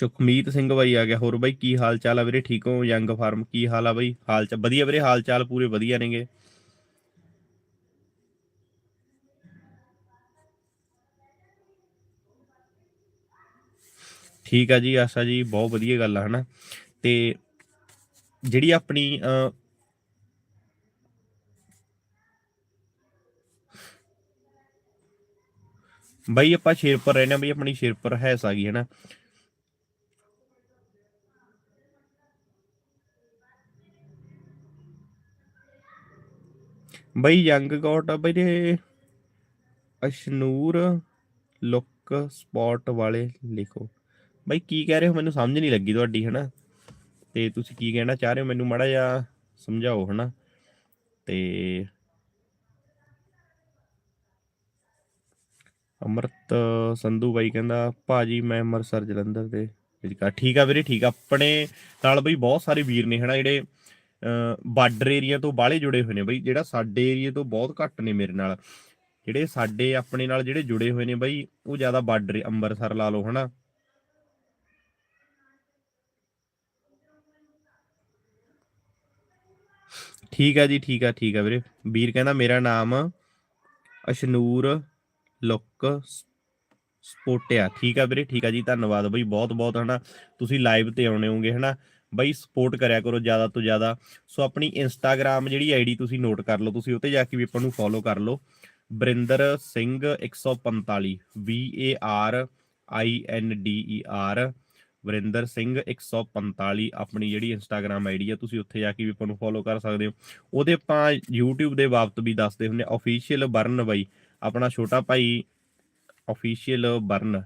ਸੁਖਮੀਤ ਸਿੰਘ ਬਾਈ ਆ ਗਿਆ ਹੋਰ ਬਾਈ ਕੀ ਹਾਲ ਚਾਲ ਆ ਵੀਰੇ? ਠੀਕ ਹੋ? ਯੰਗ ਫਾਰਮ ਕੀ ਹਾਲ ਆ ਬਾਈ? ਹਾਲ ਚਾਲ ਵਧੀਆ ਵੀਰੇ ਹਾਲ ਚਾਲ ਪੂਰੇ ਵਧੀਆ ਨੇਗੇ। ਠੀਕ ਆ ਜੀ ਆਸ਼ਾ ਜੀ ਬਹੁਤ ਵਧੀਆ ਗੱਲ ਆ ਹਨਾ? ਤੇ ਜਿਹੜੀ ਆਪਣੀ ਅਹ, ਬਈ ਆਪਾਂ ਸ਼ੇਰਪੁਰ ਰਹਿੰਦੇ ਆ ਬਈ ਆਪਣੀ ਸ਼ੇਰਪੁਰ ਹੈਸ ਆ ਗਈ ਹੈ ਬਈ ਯੰਗ ਗੌਟ ਵੀਰੇ ਅਸ਼ਨੂਰ ਲੁੱਕ ਸਪੌਟ ਵਾਲੇ ਲਿਖੋ। ਬਈ ਕੀ ਕਹਿ ਰਹੇ ਹੋ? ਮੈਨੂੰ ਸਮਝ ਨਹੀਂ ਲੱਗੀ ਤੁਹਾਡੀ, ਹਨਾ? ਤੇ ਤੁਸੀਂ ਕੀ ਕਹਿਣਾ ਚਾਹ ਰਹੇ ਹੋ? ਮੈਨੂੰ ਮਾੜਾ ਜਿਹਾ ਸਮਝਾਓ, ਹਨਾ? ਤੇ ਅਮਰਤ ਸੰਧੂ ਬਾਈ ਕਹਿੰਦਾ, ਭਾਜੀ, ਮੈਂ ਅੰਮ੍ਰਿਤਸਰ ਜਲੰਧਰ ਦੇ ਠੀਕ ਆ ਠੀਕ ਆ ਵੀਰੇ, ਠੀਕ ਆ। ਆਪਣੇ ਨਾਲ ਬਈ ਬਹੁਤ ਸਾਰੇ ਵੀਰ ਨੇ, ਹਨਾ, ਜਿਹੜੇ ਬਾਰਡਰ ਏਰੀਆ ਤੋਂ ਬਾਹਲੇ ਜੁੜੇ ਹੋਏ ਨੇ ਬਈ, ਜਿਹੜਾ ਸਾਡੇ ਏਰੀਆ ਤੋਂ ਬਹੁਤ ਘੱਟ ਨੇ ਮੇਰੇ ਨਾਲ। ਜਿਹੜੇ ਸਾਡੇ ਆਪਣੇ ਨਾਲ ਜਿਹੜੇ ਜੁੜੇ ਹੋਏ ਨੇ ਬਈ, ਉਹ ਜ਼ਿਆਦਾ ਬਾਰਡਰ ਅੰਮ੍ਰਿਤਸਰ ਲਾ ਲਓ, ਹਨਾ। ਠੀਕ ਆ ਜੀ, ਠੀਕ ਆ ਠੀਕ ਆ ਵੀਰੇ। ਵੀਰ ਕਹਿੰਦਾ ਮੇਰਾ ਨਾਮ ਅਸ਼ਨੂਰ ਲੁੱਕ ਸਪੋਟਿਆ। ਠੀਕ ਆ ਵੀਰੇ, ਠੀਕ ਆ ਜੀ, ਧੰਨਵਾਦ ਬਈ ਬਹੁਤ ਬਹੁਤ ਹਨਾ। ਤੁਸੀਂ ਲਾਈਵ ਤੇ ਆਉਣੇ ਹੋਗੇ ਹਨਾ। ਬਈ ਸਪੋਰਟ ਕਰਿਆ ਕਰੋ ਜ਼ਿਆਦਾ ਤੋਂ ਜ਼ਿਆਦਾ। ਸੋ ਆਪਣੀ ਇੰਸਟਾਗ੍ਰam ਜਿਹੜੀ ਆਈਡੀ ਤੁਸੀਂ ਨੋਟ ਕਰ ਲਓ, ਤੁਸੀਂ ਉੱਤੇ ਜਾ ਕੇ ਵੀ ਆਪਾਂ ਨੂੰ ਫੋਲੋ ਕਰ ਲਓ। Barinder Singh 145 V A R I N D E R Varinder Singh 145 ਆਪਣੀ ਜਿਹੜੀ ਇੰਸਟਾਗ੍ਰam ਆਈਡੀ ਆ, ਤੁਸੀਂ ਉੱਥੇ ਜਾ ਕੇ ਵੀ ਆਪਾਂ ਨੂੰ ਫੋਲੋ ਕਰ ਸਕਦੇ ਹੋ। ਉਹਦੇ ਆਪਾਂ YouTube ਦੇ ਬਾਬਤ ਵੀ ਦੱਸਦੇ ਹੁੰਦੇ ਅਫੀਸ਼ੀਅਲ ਬਰਨ ਬਾਈ, ਆਪਣਾ ਛੋਟਾ ਭਾਈ ਅਫੀਸ਼ੀਅਲ ਬਰਨ।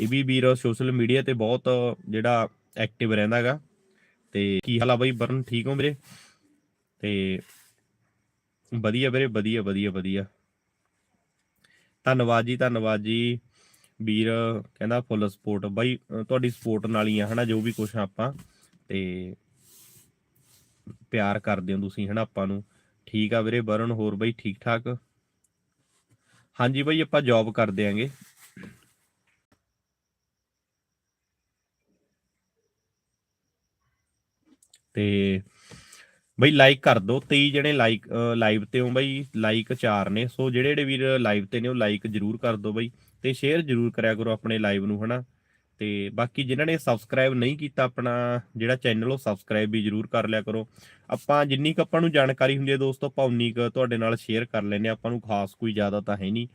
ਇਹ ਵੀ ਵੀਰ ਸੋਸ਼ਲ ਮੀਡੀਆ ਤੇ ਬਹੁਤ ਜਿਹੜਾ ਐਕਟਿਵ ਰਹਿੰਦਾਗਾ ਤੇ ਕੀ ਹਾਲ ਆ ਬਾਈ? ਬਰਨ ਠੀਕ ਹੋ ਵੀਰੇ? ਤੇ ਵਧੀਆ ਵੀਰੇ, ਵਧੀਆ ਵਧੀਆ ਵਧੀਆ। ਧੰਨਵਾਦ ਜੀ ਧੰਨਵਾਦ ਜੀ। ਵੀਰ ਕਹਿੰਦਾ ਫੁੱਲ ਸਪੋਰਟ ਬਾਈ, ਤੁਹਾਡੀ ਸਪੋਰਟ ਨਾਲ ਹੀ ਆ, ਹਨਾ, ਜੋ ਵੀ ਕੁਛ ਆਪਾਂ। ਤੇ ਪਿਆਰ ਕਰਦੇ ਹੋ ਤੁਸੀਂ, ਹਨਾ, ਆਪਾਂ ਨੂੰ। ਠੀਕ ਆ ਵੀਰੇ ਬਰਨ ਹੋਰ ਬਾਈ ਠੀਕ ਠਾਕ ਹਾਂਜੀ ਬਾਈ, ਆਪਾਂ ਜੌਬ ਕਰਦੇ ਆਂਗੇ ਤੇ ਬਈ ਲਾਈਕ ਕਰ ਦਿਓ 23 ਜਿਹੜੇ ਲਾਈਕ ਲਾਈਵ ਤੇ ਹੋ ਬਈ ਲਾਈਕ 4 ਨੇ। ਸੋ ਜਿਹੜੇ ਜਿਹੜੇ ਵੀਰ ਲਾਈਵ ਤੇ ਨੇ, ਉਹ ਲਾਈਕ ਜਰੂਰ ਕਰ ਦਿਓ ਬਈ ਤੇ ਸ਼ੇਅਰ ਜਰੂਰ ਕਰਿਆ ਕਰੋ ਆਪਣੇ ਲਾਈਵ ਨੂੰ, ਹਨਾ। ਤੇ ਬਾਕੀ ਜਿਨ੍ਹਾਂ ਨੇ ਸਬਸਕ੍ਰਾਈਬ ਨਹੀਂ ਕੀਤਾ ਆਪਣਾ, ਜਿਹੜਾ ਚੈਨਲ ਉਹ ਸਬਸਕ੍ਰਾਈਬ ਵੀ ਜਰੂਰ ਕਰ ਲਿਆ ਕਰੋ। ਆਪਾਂ ਜਿੰਨੀ ਕੁ ਆਪਾਂ ਨੂੰ ਜਾਣਕਾਰੀ ਹੁੰਦੀ ਹੈ ਦੋਸਤੋ, ਆਪਾਂ ਉਨੀ ਕੁ ਤੁਹਾਡੇ ਨਾਲ ਸ਼ੇਅਰ ਕਰ ਲੈਨੇ ਆਪਾਂ ਨੂੰ ਖਾਸ ਕੋਈ ਜ਼ਿਆਦਾ ਤਾਂ ਹੈ ਨਹੀਂ।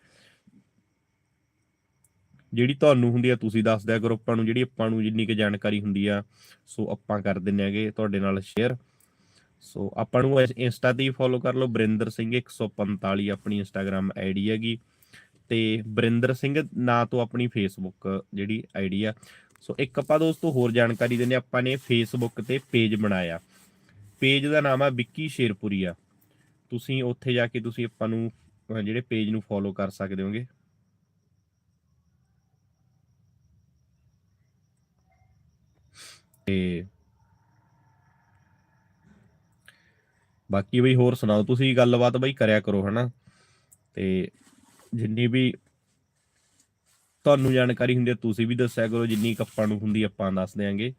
ਜਿਹੜੀ ਤੁਹਾਨੂੰ ਹੁੰਦੀ ਆ, ਤੁਸੀਂ ਦੱਸ ਦਿਆ ਕਰੋ ਆਪਾਂ ਨੂੰ, ਜਿਹੜੀ ਆਪਾਂ ਨੂੰ ਜਿੰਨੀ ਕੁ ਜਾਣਕਾਰੀ ਹੁੰਦੀ ਆ, ਸੋ ਆਪਾਂ ਕਰ ਦਿੰਨੇ ਆਗੇ ਤੁਹਾਡੇ ਨਾਲ ਸ਼ੇਅਰ ਸੋ ਆਪਾਂ ਨੂੰ ਇੰਸਟਾ ਤੇ ਫੋਲੋ ਕਰ ਲਓ, ਬਰਿੰਦਰ ਸਿੰਘ 145 ਆਪਣੀ ਇੰਸਟਾਗ੍ਰam ਆਈਡੀ ਹੈਗੀ। ਤੇ ਬਰਿੰਦਰ ਸਿੰਘ ਨਾਂ ਤੋਂ ਆਪਣੀ ਫੇਸਬੁੱਕ ਜਿਹੜੀ ਆਈਡੀ ਆ। ਸੋ ਇੱਕ ਆਪਾਂ ਦੋਸਤੋ ਹੋਰ ਜਾਣਕਾਰੀ ਦਿੰਦੇ ਆਪਾਂ ਨੇ ਫੇਸਬੁੱਕ ਤੇ ਪੇਜ ਬਣਾਇਆ। ਪੇਜ ਦਾ ਨਾਮ ਆ ਵਿੱਕੀ ਸ਼ੇਰਪੁਰੀਆ ਤੁਸੀਂ ਉੱਥੇ ਜਾ ਕੇ ਤੁਸੀਂ ਆਪਾਂ ਨੂੰ ਜਿਹੜੇ ਪੇਜ ਨੂੰ ਫੋਲੋ ਕਰ ਸਕਦੇ ਹੋਗੇ। ਤੇ ਬਾਕੀ ਬਈ ਹੋਰ ਸੁਣਾਓ, ਤੁਸੀਂ ਗੱਲਬਾਤ ਬਈ ਕਰਿਆ ਕਰੋ, ਹਨਾ? ਤੇ ਜਿੰਨੀ ਵੀ ਤੁਹਾਨੂੰ ਜਾਣਕਾਰੀ ਹੁੰਦੀ ਹੈ ਤੁਸੀਂ ਵੀ ਦੱਸਿਆ ਕਰੋ, ਜਿੰਨੀ ਕੱਪਾਂ ਨੂੰ ਹੁੰਦੀ ਆਪਾਂ ਦੱਸ ਦੇਾਂਗੇ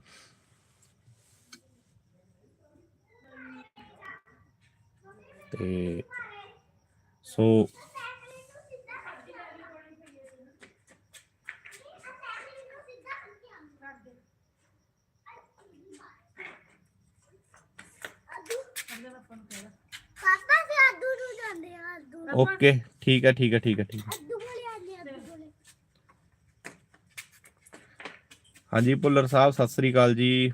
ਤੇ ਸੋ ਪਾਪਾ ਸੀ ਆਦੂ ਨੂੰ ਜਾਂਦੇ ਆ ਆਦੂ। ਓਕੇ ਠੀਕ ਹੈ ਠੀਕ ਹੈ ਠੀਕ ਹੈ ਠੀਕ ਹੈ ਆਦੂ ਕੋਲੇ ਆਂਦੇ ਆ ਆਦੂ ਕੋਲੇ। ਹਾਂਜੀ ਭੁੱਲਰ ਸਾਹਿਬ ਸਤਿ ਸ੍ਰੀ ਅਕਾਲ ਜੀ।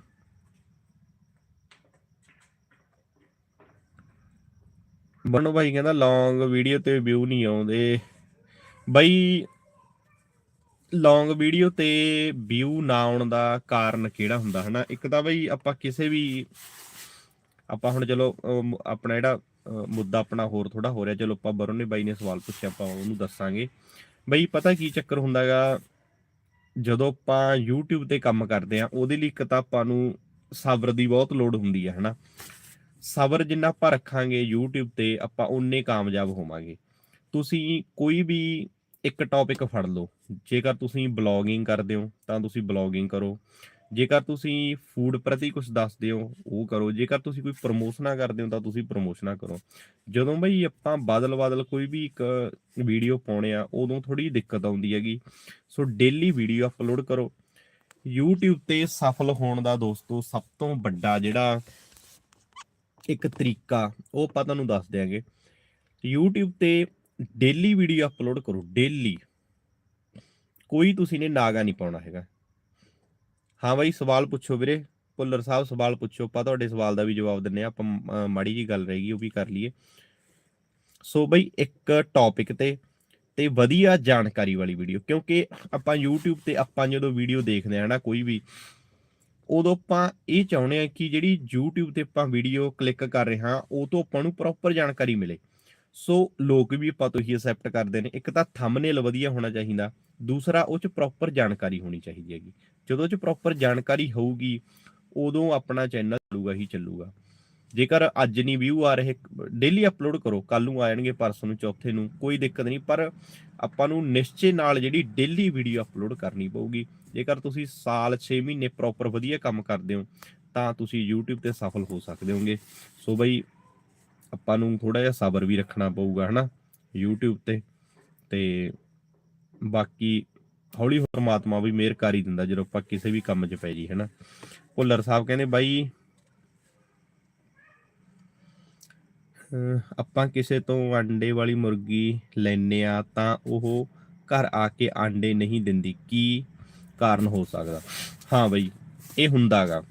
ਬਨੋ ਭਾਈ ਕਹਿੰਦਾ ਲੌਂਗ ਵੀਡੀਓ ਤੇ ਵਿਊ ਨਹੀਂ ਆਉਂਦੇ। ਬਈ ਲੌਂਗ ਵੀਡੀਓ ਤੇ ਵਿਊ ਨਾ ਆਉਣ ਦਾ ਕਾਰਨ ਕਿਹੜਾ ਹੁੰਦਾ ਹਨਾ? ਇੱਕ ਤਾਂ ਬਈ ਆਪਾਂ ਕਿਸੇ ਵੀ ਆਪਾਂ ਹੁਣ ਚਲੋ ਆਪਣਾ ਜਿਹੜਾ ਮੁੱਦਾ ਆਪਣਾ ਹੋਰ ਥੋੜਾ ਹੋ ਰਿਹਾ, ਚਲੋ ਆਪਾਂ ਬਰੋਨੇ ਬਾਈ ਨੇ ਸਵਾਲ ਪੁੱਛਿਆ, ਆਪਾਂ ਉਹਨੂੰ ਦੱਸਾਂਗੇ। ਬਈ ਪਤਾ ਕੀ ਚੱਕਰ ਹੁੰਦਾਗਾ, ਜਦੋਂ ਆਪਾਂ YouTube ਤੇ ਕੰਮ ਕਰਦੇ ਆ ਉਹਦੇ ਲਈ ਇੱਕ ਤਾਂ ਆਪਾਂ ਨੂੰ ਸਬਰ ਦੀ ਬਹੁਤ ਲੋੜ ਹੁੰਦੀ ਹੈ ਹਨਾ? ਸਬਰ ਜਿੰਨਾ ਆਪਾਂ ਰੱਖਾਂਗੇ YouTube ਤੇ, ਆਪਾਂ ਉਨੇ ਕਾਮਯਾਬ ਹੋਵਾਂਗੇ। ਤੁਸੀਂ ਕੋਈ ਵੀ ਇੱਕ ਟੌਪਿਕ ਫੜ ਲਓ, ਜੇਕਰ ਤੁਸੀਂ ਬਲੌਗਿੰਗ ਕਰਦੇ ਹੋ, ਤਾਂ ਤੁਸੀਂ ਬਲੌਗਿੰਗ ਕਰੋ। ਜੇਕਰ ਤੁਸੀਂ ਫੂਡ ਪ੍ਰਤੀ ਕੁਝ ਦੱਸਦੇ ਹੋ, ਉਹ ਕਰੋ। ਜੇਕਰ ਤੁਸੀਂ ਕੋਈ ਪ੍ਰਮੋਸ਼ਨਾਂ ਕਰਦੇ ਹੋ, ਤਾਂ ਤੁਸੀਂ ਪ੍ਰਮੋਸ਼ਨਾਂ ਕਰੋ। ਜਦੋਂ ਬਈ ਆਪਾਂ ਬਾਦਲ ਬਾਦਲ ਕੋਈ ਵੀ ਇੱਕ ਵੀਡੀਓ ਪਾਉਣੇ ਆ, ਉਦੋਂ ਥੋੜੀ ਦਿੱਕਤ ਆਉਂਦੀ ਹੈਗੀ। ਸੋ ਡੇਲੀ ਵੀਡੀਓ ਅਪਲੋਡ ਕਰੋ। YouTube ਤੇ ਸਫਲ ਹੋਣ ਦਾ ਦੋਸਤੋ, ਸਭ ਤੋਂ ਵੱਡਾ ਜਿਹੜਾ ਇੱਕ ਤਰੀਕਾ, ਉਹ ਆਪਾਂ ਤੁਹਾਨੂੰ ਦੱਸ ਦਿਆਂਗੇ। YouTube ਤੇ ਡੇਲੀ ਵੀਡੀਓ ਅਪਲੋਡ ਕਰੋ ਡੇਲੀ ਕੋਈ ਤੁਸੀਂ ਨੇ ਨਾਗਾ ਨਹੀਂ ਪਾਉਣਾ ਹੈਗਾ। ਹਾਂ ਬਾਈ, ਸਵਾਲ ਪੁੱਛੋ ਵੀਰੇ। ਭੁੱਲਰ ਸਾਹਿਬ, ਸਵਾਲ ਪੁੱਛੋ। ਆਪਾਂ ਤੁਹਾਡੇ ਸਵਾਲ ਦਾ ਵੀ ਜਵਾਬ ਦਿੰਨੇ ਆ ਆਪਾਂ ਮਾੜੀ ਜੀ ਗੱਲ ਰਹੇਗੀ ਉਹ ਵੀ ਕਰ ਲਈਏ। ਸੋ ਬਈ, ਇੱਕ ਟੌਪਿਕ ਤੇ ਤੇ ਵਧੀਆ ਜਾਣਕਾਰੀ ਵਾਲੀ ਵੀਡੀਓ ਕਿਉਂਕਿ ਆਪਾਂ YouTube ਤੇ ਆਪਾਂ ਜਦੋਂ ਵੀਡੀਓ ਦੇਖਦੇ ਆ ਨਾ ਕੋਈ ਵੀ, ਉਦੋਂ ਆਪਾਂ ਇਹ ਚਾਹੁੰਦੇ ਆ ਕਿ ਜਿਹੜੀ YouTube ਤੇ ਆਪਾਂ ਵੀਡੀਓ ਕਲਿੱਕ ਕਰ ਰਹੇ ਹਾਂ, ਉਹ ਤੋਂ ਆਪਾਂ ਨੂੰ ਪ੍ਰੋਪਰ ਜਾਣਕਾਰੀ ਮਿਲੇ। ਸੋ ਲੋਕ ਵੀ ਆਪਾਂ ਤੋਂ ਹੀ ਅਸੈਪਟ ਕਰਦੇ ਨੇ। ਇੱਕ ਤਾਂ ਥੰਬਨੇਲ ਵਧੀਆ ਹੋਣਾ ਚਾਹੀਦਾ। ਦੂਸਰਾ, ਉਹ ਚ ਪ੍ਰੋਪਰ ਜਾਣਕਾਰੀ ਹੋਣੀ ਚਾਹੀਦੀ ਹੈਗੀ। ਜਦੋਂ ਉਹ ਚ ਪ੍ਰੋਪਰ ਜਾਣਕਾਰੀ ਹੋਊਗੀ, ਉਦੋਂ ਆਪਣਾ ਚੈਨਲ ਚੱਲੂਗਾ, ਹੀ ਚੱਲੂਗਾ। ਜੇਕਰ ਅੱਜ ਨਹੀਂ ਵਿਊ ਆ ਰਹੇ ਡੇਲੀ ਅਪਲੋਡ ਕਰੋ ਕੱਲ ਨੂੰ ਆ ਜਾਣਗੇ, ਪਰਸੋਂ ਨੂੰ, ਚੌਥੇ ਨੂੰ, ਕੋਈ ਦਿੱਕਤ ਨਹੀਂ, ਪਰ ਆਪਾਂ ਨੂੰ ਨਿਸ਼ਚੇ ਨਾਲ ਜਿਹੜੀ ਡੇਲੀ ਵੀਡੀਓ ਅਪਲੋਡ ਕਰਨੀ ਪਊਗੀ। ਜੇਕਰ ਤੁਸੀਂ ਸਾਲ 6 ਮਹੀਨੇ ਪ੍ਰੋਪਰ ਵਧੀਆ ਕੰਮ ਕਰਦੇ ਹੋ, ਤਾਂ ਤੁਸੀਂ YouTube ਤੇ ਸਫਲ ਹੋ ਸਕਦੇ ਹੋਗੇ। ਸੋ ਬਈ, ਆਪਾਂ ਨੂੰ ਥੋੜਾ ਜਿਹਾ ਸਬਰ ਵੀ ਰੱਖਣਾ ਪਊਗਾ, ਹਨਾ, YouTube ਤੇ। ਤੇ ਬਾਕੀ ਹੌਲੀ ਹੌਲੀ ਪਰਮਾਤਮਾ ਵੀ ਮਿਹਰ ਕਰ ਹੀ ਦਿੰਦਾ ਜਦੋਂ ਆਪਾਂ ਕਿਸੇ ਵੀ ਕੰਮ 'ਚ ਪੈ ਜੀ ਹਨਾ? ਭੁੱਲਰ ਸਾਹਿਬ ਕਹਿੰਦੇ, ਬਾਈ ਆਪਾਂ ਕਿਸੇ ਤੋਂ ਅੰਡੇ ਵਾਲੀ ਮੁਰਗੀ ਲੈਨੇ ਆ ਤਾਂ ਉਹ ਘਰ ਆ ਕੇ ਆਂਡੇ ਨਹੀਂ ਦਿੰਦੀ। ਕੀ ਕਾਰਨ ਹੋ ਸਕਦਾ? ਹਾਂ ਬਈ, ਇਹ ਹੁੰਦਾਗਾ।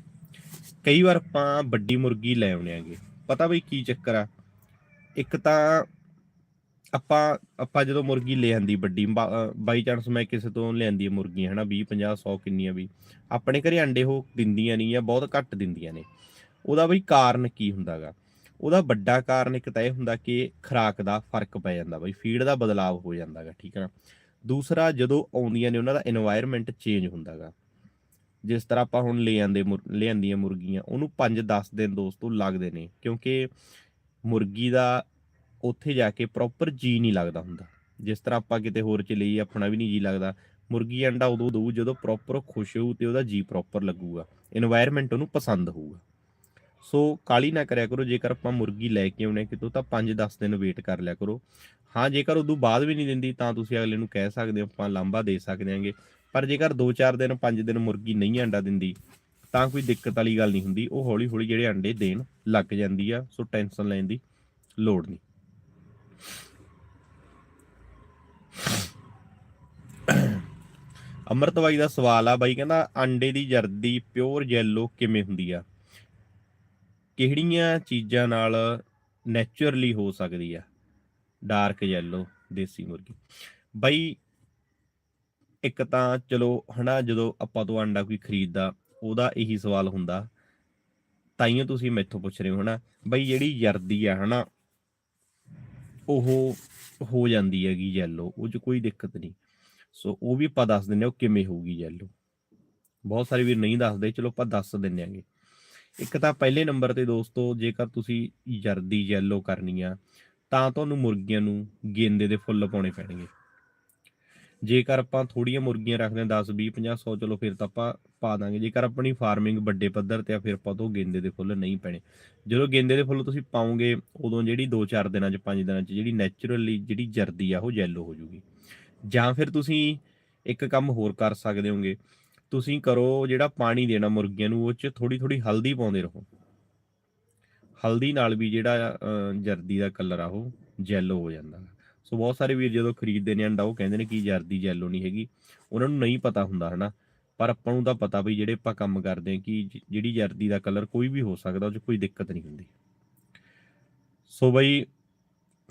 ਕਈ ਵਾਰ ਆਪਾਂ ਵੱਡੀ ਮੁਰਗੀ ਲੈ ਆਉਣੇ ਆਗੇ ਪਤਾ ਬਈ ਕੀ ਚੱਕਰ ਆ? ਇੱਕ ਤਾਂ ਆਪਾਂ ਆਪਾਂ ਜਦੋਂ ਮੁਰਗੀ ਲੈ ਆਂਦੀ ਵੱਡੀ ਬਾਈ ਚਾਂਸ ਮੈਂ ਕਿਸੇ ਤੋਂ ਲਿਆਂਦੀ ਮੁਰਗੀ ਨਾ 20 50 100 ਕਿੰਨੀਆਂ ਵੀ। ਆਪਣੇ ਘਰੇ ਅੰਡੇ ਉਹ ਦਿੰਦੀਆਂ ਨਹੀਂ ਆ, ਬਹੁਤ ਘੱਟ ਦਿੰਦੀਆਂ ਨੇ। ਉਹਦਾ ਬਈ ਕਾਰਨ ਕੀ ਹੁੰਦਾਗਾ? ਉਹਦਾ ਵੱਡਾ ਕਾਰਨ ਇੱਕ ਤਾਂ ਇਹ ਹੁੰਦਾ ਕਿ ਖਰਾਕ ਦਾ ਫ਼ਰਕ ਪੈ ਜਾਂਦਾ ਬਈ, ਫੀਡ ਦਾ ਬਦਲਾਅ ਹੋ ਜਾਂਦਾਗਾ, ਠੀਕ ਹੈ ਨਾ? ਦੂਸਰਾ, ਜਦੋਂ ਆਉਂਦੀਆਂ ਨੇ, ਉਹਨਾਂ ਦਾ এনवायरमेंट ਚੇਂਜ ਹੁੰਦਾਗਾ। ਜਿਸ ਤਰ੍ਹਾਂ ਆਪਾਂ ਹੁਣ ਲੈ ਆਂਦੇ ਲੈ ਆਂਦੀਆਂ ਮੁਰਗੀਆਂ, ਉਹਨੂੰ 5-10 ਦਿਨ ਦੋਸਤੋ ਲੱਗਦੇ ਨੇ, ਕਿਉਂਕਿ ਮੁਰਗੀ ਦਾ ਉੱਥੇ ਜਾ ਕੇ ਪ੍ਰੋਪਰ ਜੀ ਨਹੀਂ ਲੱਗਦਾ ਹੁੰਦਾ। ਜਿਸ ਤਰ੍ਹਾਂ ਆਪਾਂ ਕਿਤੇ ਹੋਰ ਚ ਲਈ ਆਪਣਾ ਵੀ ਨਹੀਂ ਜੀ ਲੱਗਦਾ। ਮੁਰਗੀ ਅੰਡਾ ਉਦੋਂ ਦਊ ਜਦੋਂ ਪ੍ਰੋਪਰ ਖੁਸ਼ ਹੋਊ ਤੇ ਉਹਦਾ ਜੀ ਪ੍ਰੋਪਰ ਲੱਗੂਗਾ। এনवायरमेंट ਉਹਨੂੰ ਪਸੰਦ ਹੋਊਗਾ। ਸੋ ਕਾਲੀ ਨਾ ਕਰਿਆ ਕਰੋ, ਜੇਕਰ ਆਪਾਂ ਮੁਰਗੀ ਲੈ ਕੇ ਆਉਣੇ ਕਿਤੋਂ ਤਾਂ 5-10 ਦਿਨ ਵੇਟ ਕਰ ਲਿਆ ਕਰੋ। ਹਾਂ, ਜੇਕਰ ਉਦੋਂ ਬਾਅਦ ਵੀ ਨਹੀਂ ਦਿੰਦੀ ਤਾਂ ਤੁਸੀਂ ਅਗਲੇ ਨੂੰ ਕਹਿ ਸਕਦੇ ਹੋ, ਆਪਾਂ ਲਾਂਬਾ ਦੇ ਸਕਦੇ ਆਂਗੇ ਪਰ ਜੇਕਰ 2-4 ਦਿਨ 5 ਦਿਨ ਮੁਰਗੀ ਨਹੀਂ ਅੰਡਾ ਦਿੰਦੀ, ਤਾਂ ਕੋਈ ਦਿੱਕਤ ਵਾਲੀ ਗੱਲ ਨਹੀਂ ਹੁੰਦੀ। ਉਹ ਹੌਲੀ-ਹੌਲੀ ਜਿਹੜੇ ਅੰਡੇ ਦੇਣ ਲੱਗ ਜਾਂਦੀ ਆ ਸੋ ਟੈਨਸ਼ਨ ਲੈਣ ਦੀ ਲੋੜ ਨਹੀਂ। ਅਮਰਤ ਬਾਈ ਦਾ ਸਵਾਲ ਆ ਬਾਈ, ਕਹਿੰਦਾ ਅੰਡੇ ਦੀ ਜਰਦੀ ਪਿਓਰ ਯੈਲੋ ਕਿਵੇਂ ਹੁੰਦੀ ਆ? ਕਿਹੜੀਆਂ ਚੀਜ਼ਾਂ ਨਾਲ ਨੇਚਰਲੀ ਹੋ ਸਕਦੀ ਆ? ਡਾਰਕ ਯੈਲੋ ਦੇਸੀ ਮੁਰਗੀ। ਬਾਈ, ਇੱਕ ਤਾਂ ਚਲੋ ਹਨਾ, ਜਦੋਂ ਆਪਾਂ ਤੋਂ ਅੰਡਾ ਕੋਈ ਖਰੀਦਦਾ, ਉਹਦਾ ਇਹੀ ਸਵਾਲ ਹੁੰਦਾ। ਤਾਈਓ ਤੁਸੀਂ ਮੈਥੋਂ ਪੁੱਛ ਰਹੇ ਹੋ ਹਨਾ। ਬਈ, ਜਿਹੜੀ ਜਰਦੀ ਆ ਹਨਾ ਉਹ ਹੋ ਜਾਂਦੀ ਹੈਗੀ ਯੈਲੋ ਉਹ 'ਚ ਕੋਈ ਦਿੱਕਤ ਨਹੀਂ। ਸੋ ਉਹ ਵੀ ਆਪਾਂ ਦੱਸ ਦਿੰਨੇ ਉਹ ਕਿਵੇਂ ਹੋਊਗੀ ਯੈਲੋ ਬਹੁਤ ਸਾਰੇ ਵੀਰ ਨਹੀਂ ਦੱਸਦੇ, ਚਲੋ ਆਪਾਂ ਦੱਸ ਦਿੰਨੇ ਆਂਗੇ ਇੱਕ ਤਾਂ ਪਹਿਲੇ ਨੰਬਰ ਤੇ ਦੋਸਤੋ, ਜੇਕਰ ਤੁਸੀਂ ਜਰਦੀ ਯੈਲੋ ਕਰਨੀ ਆ, ਤਾਂ ਤੁਹਾਨੂੰ ਮੁਰਗੀਆਂ ਨੂੰ ਗੇਂਦੇ ਦੇ ਫੁੱਲ ਪਾਉਣੇ ਪੈਣਗੇ। ਜੇਕਰ ਆਪਾਂ ਥੋੜੀਆਂ ਮੁਰਗੀਆਂ ਰੱਖਦੇ ਹਾਂ 10 20 50 100 ਚਲੋ ਫਿਰ ਤਾਂ ਆਪਾਂ ਪਾ ਦਾਂਗੇ। ਜੇਕਰ ਆਪਣੀ ਫਾਰਮਿੰਗ ਵੱਡੇ ਪੱਧਰ ਤੇ ਆ, ਫਿਰ ਆਪਾਂ ਤੋਂ ਗੇਂਦੇ ਦੇ ਫੁੱਲ ਨਹੀਂ ਪੈਣੇ। ਜਦੋਂ ਗੇਂਦੇ ਦੇ ਫੁੱਲ ਤੁਸੀਂ ਪਾਉਂਗੇ, ਉਦੋਂ ਜਿਹੜੀ 2-4 ਦਿਨਾਂ ਚ 5 ਦਿਨਾਂ ਚ, ਜਿਹੜੀ ਨੇਚਰਲੀ ਜਿਹੜੀ ਜਰਦੀ ਆ, ਉਹ ਯੈਲੋ ਹੋ ਜੂਗੀ। ਜਾਂ ਫਿਰ ਤੁਸੀਂ ਇੱਕ ਕੰਮ ਹੋਰ ਕਰ ਸਕਦੇ ਹੋਗੇ। ਤੁਸੀਂ ਕਰੋ ਜਿਹੜਾ ਪਾਣੀ ਦੇਣਾ ਮੁਰਗੀਆਂ ਨੂੰ, ਉਹ ਚ ਥੋੜੀ ਥੋੜੀ ਹਲਦੀ ਪਾਉਂਦੇ ਰਹੋ। ਹਲਦੀ ਨਾਲ ਵੀ ਜਿਹੜਾ ਜਰਦੀ ਦਾ ਕਲਰ ਆ, ਉਹ ਜੈਲੋ ਹੋ ਜਾਂਦਾ। ਸੋ ਬਹੁਤ ਸਾਰੇ ਵੀਰ ਜਦੋਂ ਖਰੀਦਦੇ ਨੇ ਅੰਡਾ ਉਹ ਕਹਿੰਦੇ ਨੇ ਕਿ ਜਰਦੀ ਜੈਲੋ ਨਹੀਂ ਹੈਗੀ। ਉਹਨਾਂ ਨੂੰ ਨਹੀਂ ਪਤਾ ਹੁੰਦਾ, ਹਨਾ? ਪਰ ਆਪਾਂ ਨੂੰ ਤਾਂ ਪਤਾ ਵੀ ਜਿਹੜੇ ਆਪਾਂ ਕੰਮ ਕਰਦੇ ਆ ਕਿ ਜਿਹੜੀ ਜਰਦੀ ਦਾ ਕਲਰ ਕੋਈ ਵੀ ਹੋ ਸਕਦਾ ਉਹ 'ਚ ਕੋਈ ਦਿੱਕਤ ਨਹੀਂ ਹੁੰਦੀ। ਸੋ ਬਈ,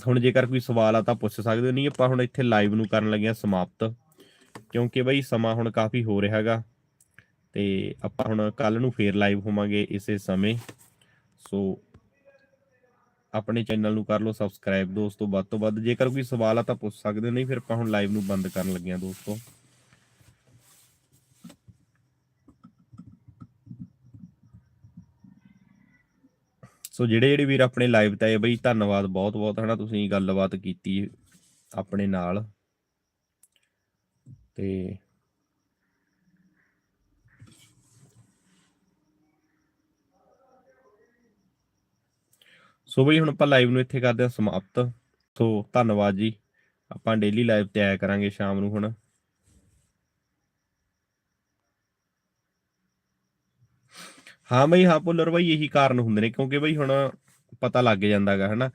ਹੁਣ ਜੇਕਰ ਕੋਈ ਸਵਾਲ ਆ ਤਾਂ ਪੁੱਛ ਸਕਦੇ ਹੋ, ਨਹੀਂ ਆਪਾਂ ਹੁਣ ਇੱਥੇ ਲਾਈਵ ਨੂੰ ਕਰਨ ਲੱਗੇ ਆ ਸਮਾਪਤ। ਕਿਉਂਕਿ ਬਈ ਸਮਾਂ ਹੁਣ ਕਾਫੀ ਹੋ ਰਿਹਾ ਹੈਗਾ, ਤੇ ਆਪਾਂ ਹੁਣ ਕੱਲ ਨੂੰ ਫੇਰ ਲਾਈਵ ਹੋਵਾਂਗੇ ਇਸੇ ਸਮੇਂ। ਸੋ ਆਪਣੇ ਚੈਨਲ ਨੂੰ ਕਰ ਲਓ ਸਬਸਕ੍ਰਾਈਬ ਦੋਸਤੋ, ਵੱਧ ਤੋਂ ਵੱਧ। ਜੇਕਰ ਕੋਈ ਸਵਾਲ ਆ ਤਾਂ ਪੁੱਛ ਸਕਦੇ ਨਹੀਂ ਫਿਰ ਆਪਾਂ ਹੁਣ ਲਾਈਵ ਨੂੰ ਬੰਦ ਕਰਨ ਲੱਗੇ ਆ ਦੋਸਤੋ। ਸੋ ਜਿਹੜੇ ਜਿਹੜੇ ਵੀਰ ਆਪਣੇ ਲਾਈਵ ਤੇ ਆਏ ਬਈ, ਧੰਨਵਾਦ ਬਹੁਤ ਬਹੁਤ, ਹਨਾ, ਤੁਸੀਂ ਗੱਲਬਾਤ ਕੀਤੀ ਆਪਣੇ ਨਾਲ। ਤੇ ਸੋ ਬਈ ਹੁਣ ਆਪਾਂ ਲਾਈਵ ਨੂੰ ਇੱਥੇ ਕਰਦੇ ਹਾਂ ਸਮਾਪਤ। ਸੋ ਧੰਨਵਾਦ ਜੀ। ਆਪਾਂ ਡੇਲੀ ਲਾਈਵ ਤੇ ਆਇਆ ਕਰਾਂਗੇ ਸ਼ਾਮ ਨੂੰ ਹੁਣ। ਹਾਂ ਬਈ, ਹਾਂ ਭੁੱਲਰ ਬਈ, ਇਹੀ ਕਾਰਨ ਹੁੰਦੇ ਨੇ ਕਿਉਂਕਿ ਬਈ ਹੁਣ ਪਤਾ ਲੱਗ ਜਾਂਦਾਗਾ, ਹਨਾ?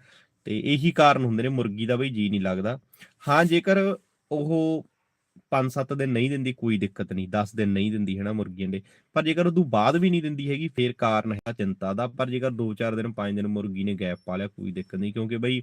ਤੇ ਇਹੀ ਕਾਰਨ ਹੁੰਦੇ ਨੇ, ਮੁਰਗੀ ਦਾ ਬਈ ਜੀ ਨਹੀਂ ਲੱਗਦਾ। ਹਾਂ, ਜੇਕਰ ਉਹ 5-7 ਦਿਨ ਨਹੀਂ ਦਿੰਦੀ, ਕੋਈ ਦਿੱਕਤ ਨਹੀਂ 10 ਦਿਨ ਨਹੀਂ ਦਿੰਦੀ ਹੈ ਨਾ ਮੁਰਗੀ ਅੰਡੇ ਪਰ ਜੇਕਰ ਉਦੋਂ ਬਾਅਦ ਵੀ ਨਹੀਂ ਦਿੰਦੀ ਹੈਗੀ, ਫੇਰ ਕਾਰਨ ਹੈ ਚਿੰਤਾ ਦਾ। ਪਰ ਜੇਕਰ 2-4 ਦਿਨ 5 ਦਿਨ ਮੁਰਗੀ ਨੇ ਗੈਪ ਪਾ ਲਿਆ, ਕੋਈ ਦਿੱਕਤ ਨਹੀਂ। ਕਿਉਂਕਿ ਬਈ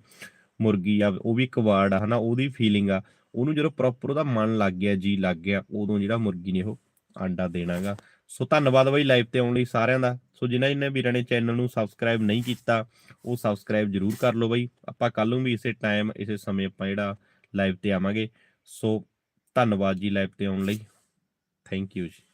ਮੁਰਗੀ ਆ, ਉਹ ਵੀ ਇੱਕ ਵਰਡ ਆ, ਹਨਾ, ਉਹਦੀ ਫੀਲਿੰਗ ਆ। ਉਹਨੂੰ ਜਦੋਂ ਪ੍ਰੋਪਰ ਉਹਦਾ ਮਨ ਲੱਗ ਗਿਆ, ਜੀ ਲੱਗ ਗਿਆ, ਉਦੋਂ ਜਿਹੜਾ ਮੁਰਗੀ ਨੇ ਉਹ ਆਂਡਾ ਦੇਣਾਗਾ। ਸੋ ਧੰਨਵਾਦ ਬਾਈ ਲਾਈਵ ਤੇ ਆਉਣ ਲਈ ਸਾਰਿਆਂ ਦਾ। ਸੋ ਜਿਨ੍ਹਾਂ ਜਿਨ੍ਹਾਂ ਵੀਰਾਂ ਨੇ ਚੈਨਲ ਨੂੰ ਸਬਸਕ੍ਰਾਈਬ ਨਹੀਂ ਕੀਤਾ, ਉਹ ਸਬਸਕ੍ਰਾਈਬ ਜਰੂਰ ਕਰ ਲਓ ਬਾਈ। ਆਪਾਂ ਕੱਲ ਨੂੰ ਵੀ ਇਸੇ ਟਾਈਮ ਇਸੇ ਸਮੇਂ ਆਪਾਂ ਜਿਹੜਾ ਲਾਈਵ ਤੇ ਆਵਾਂਗੇ। ਸੋ ਧੰਨਵਾਦ ਜੀ ਲਾਈਵ ਤੇ ਆਉਣ ਲਈ। ਥੈਂਕ ਯੂ ਜੀ।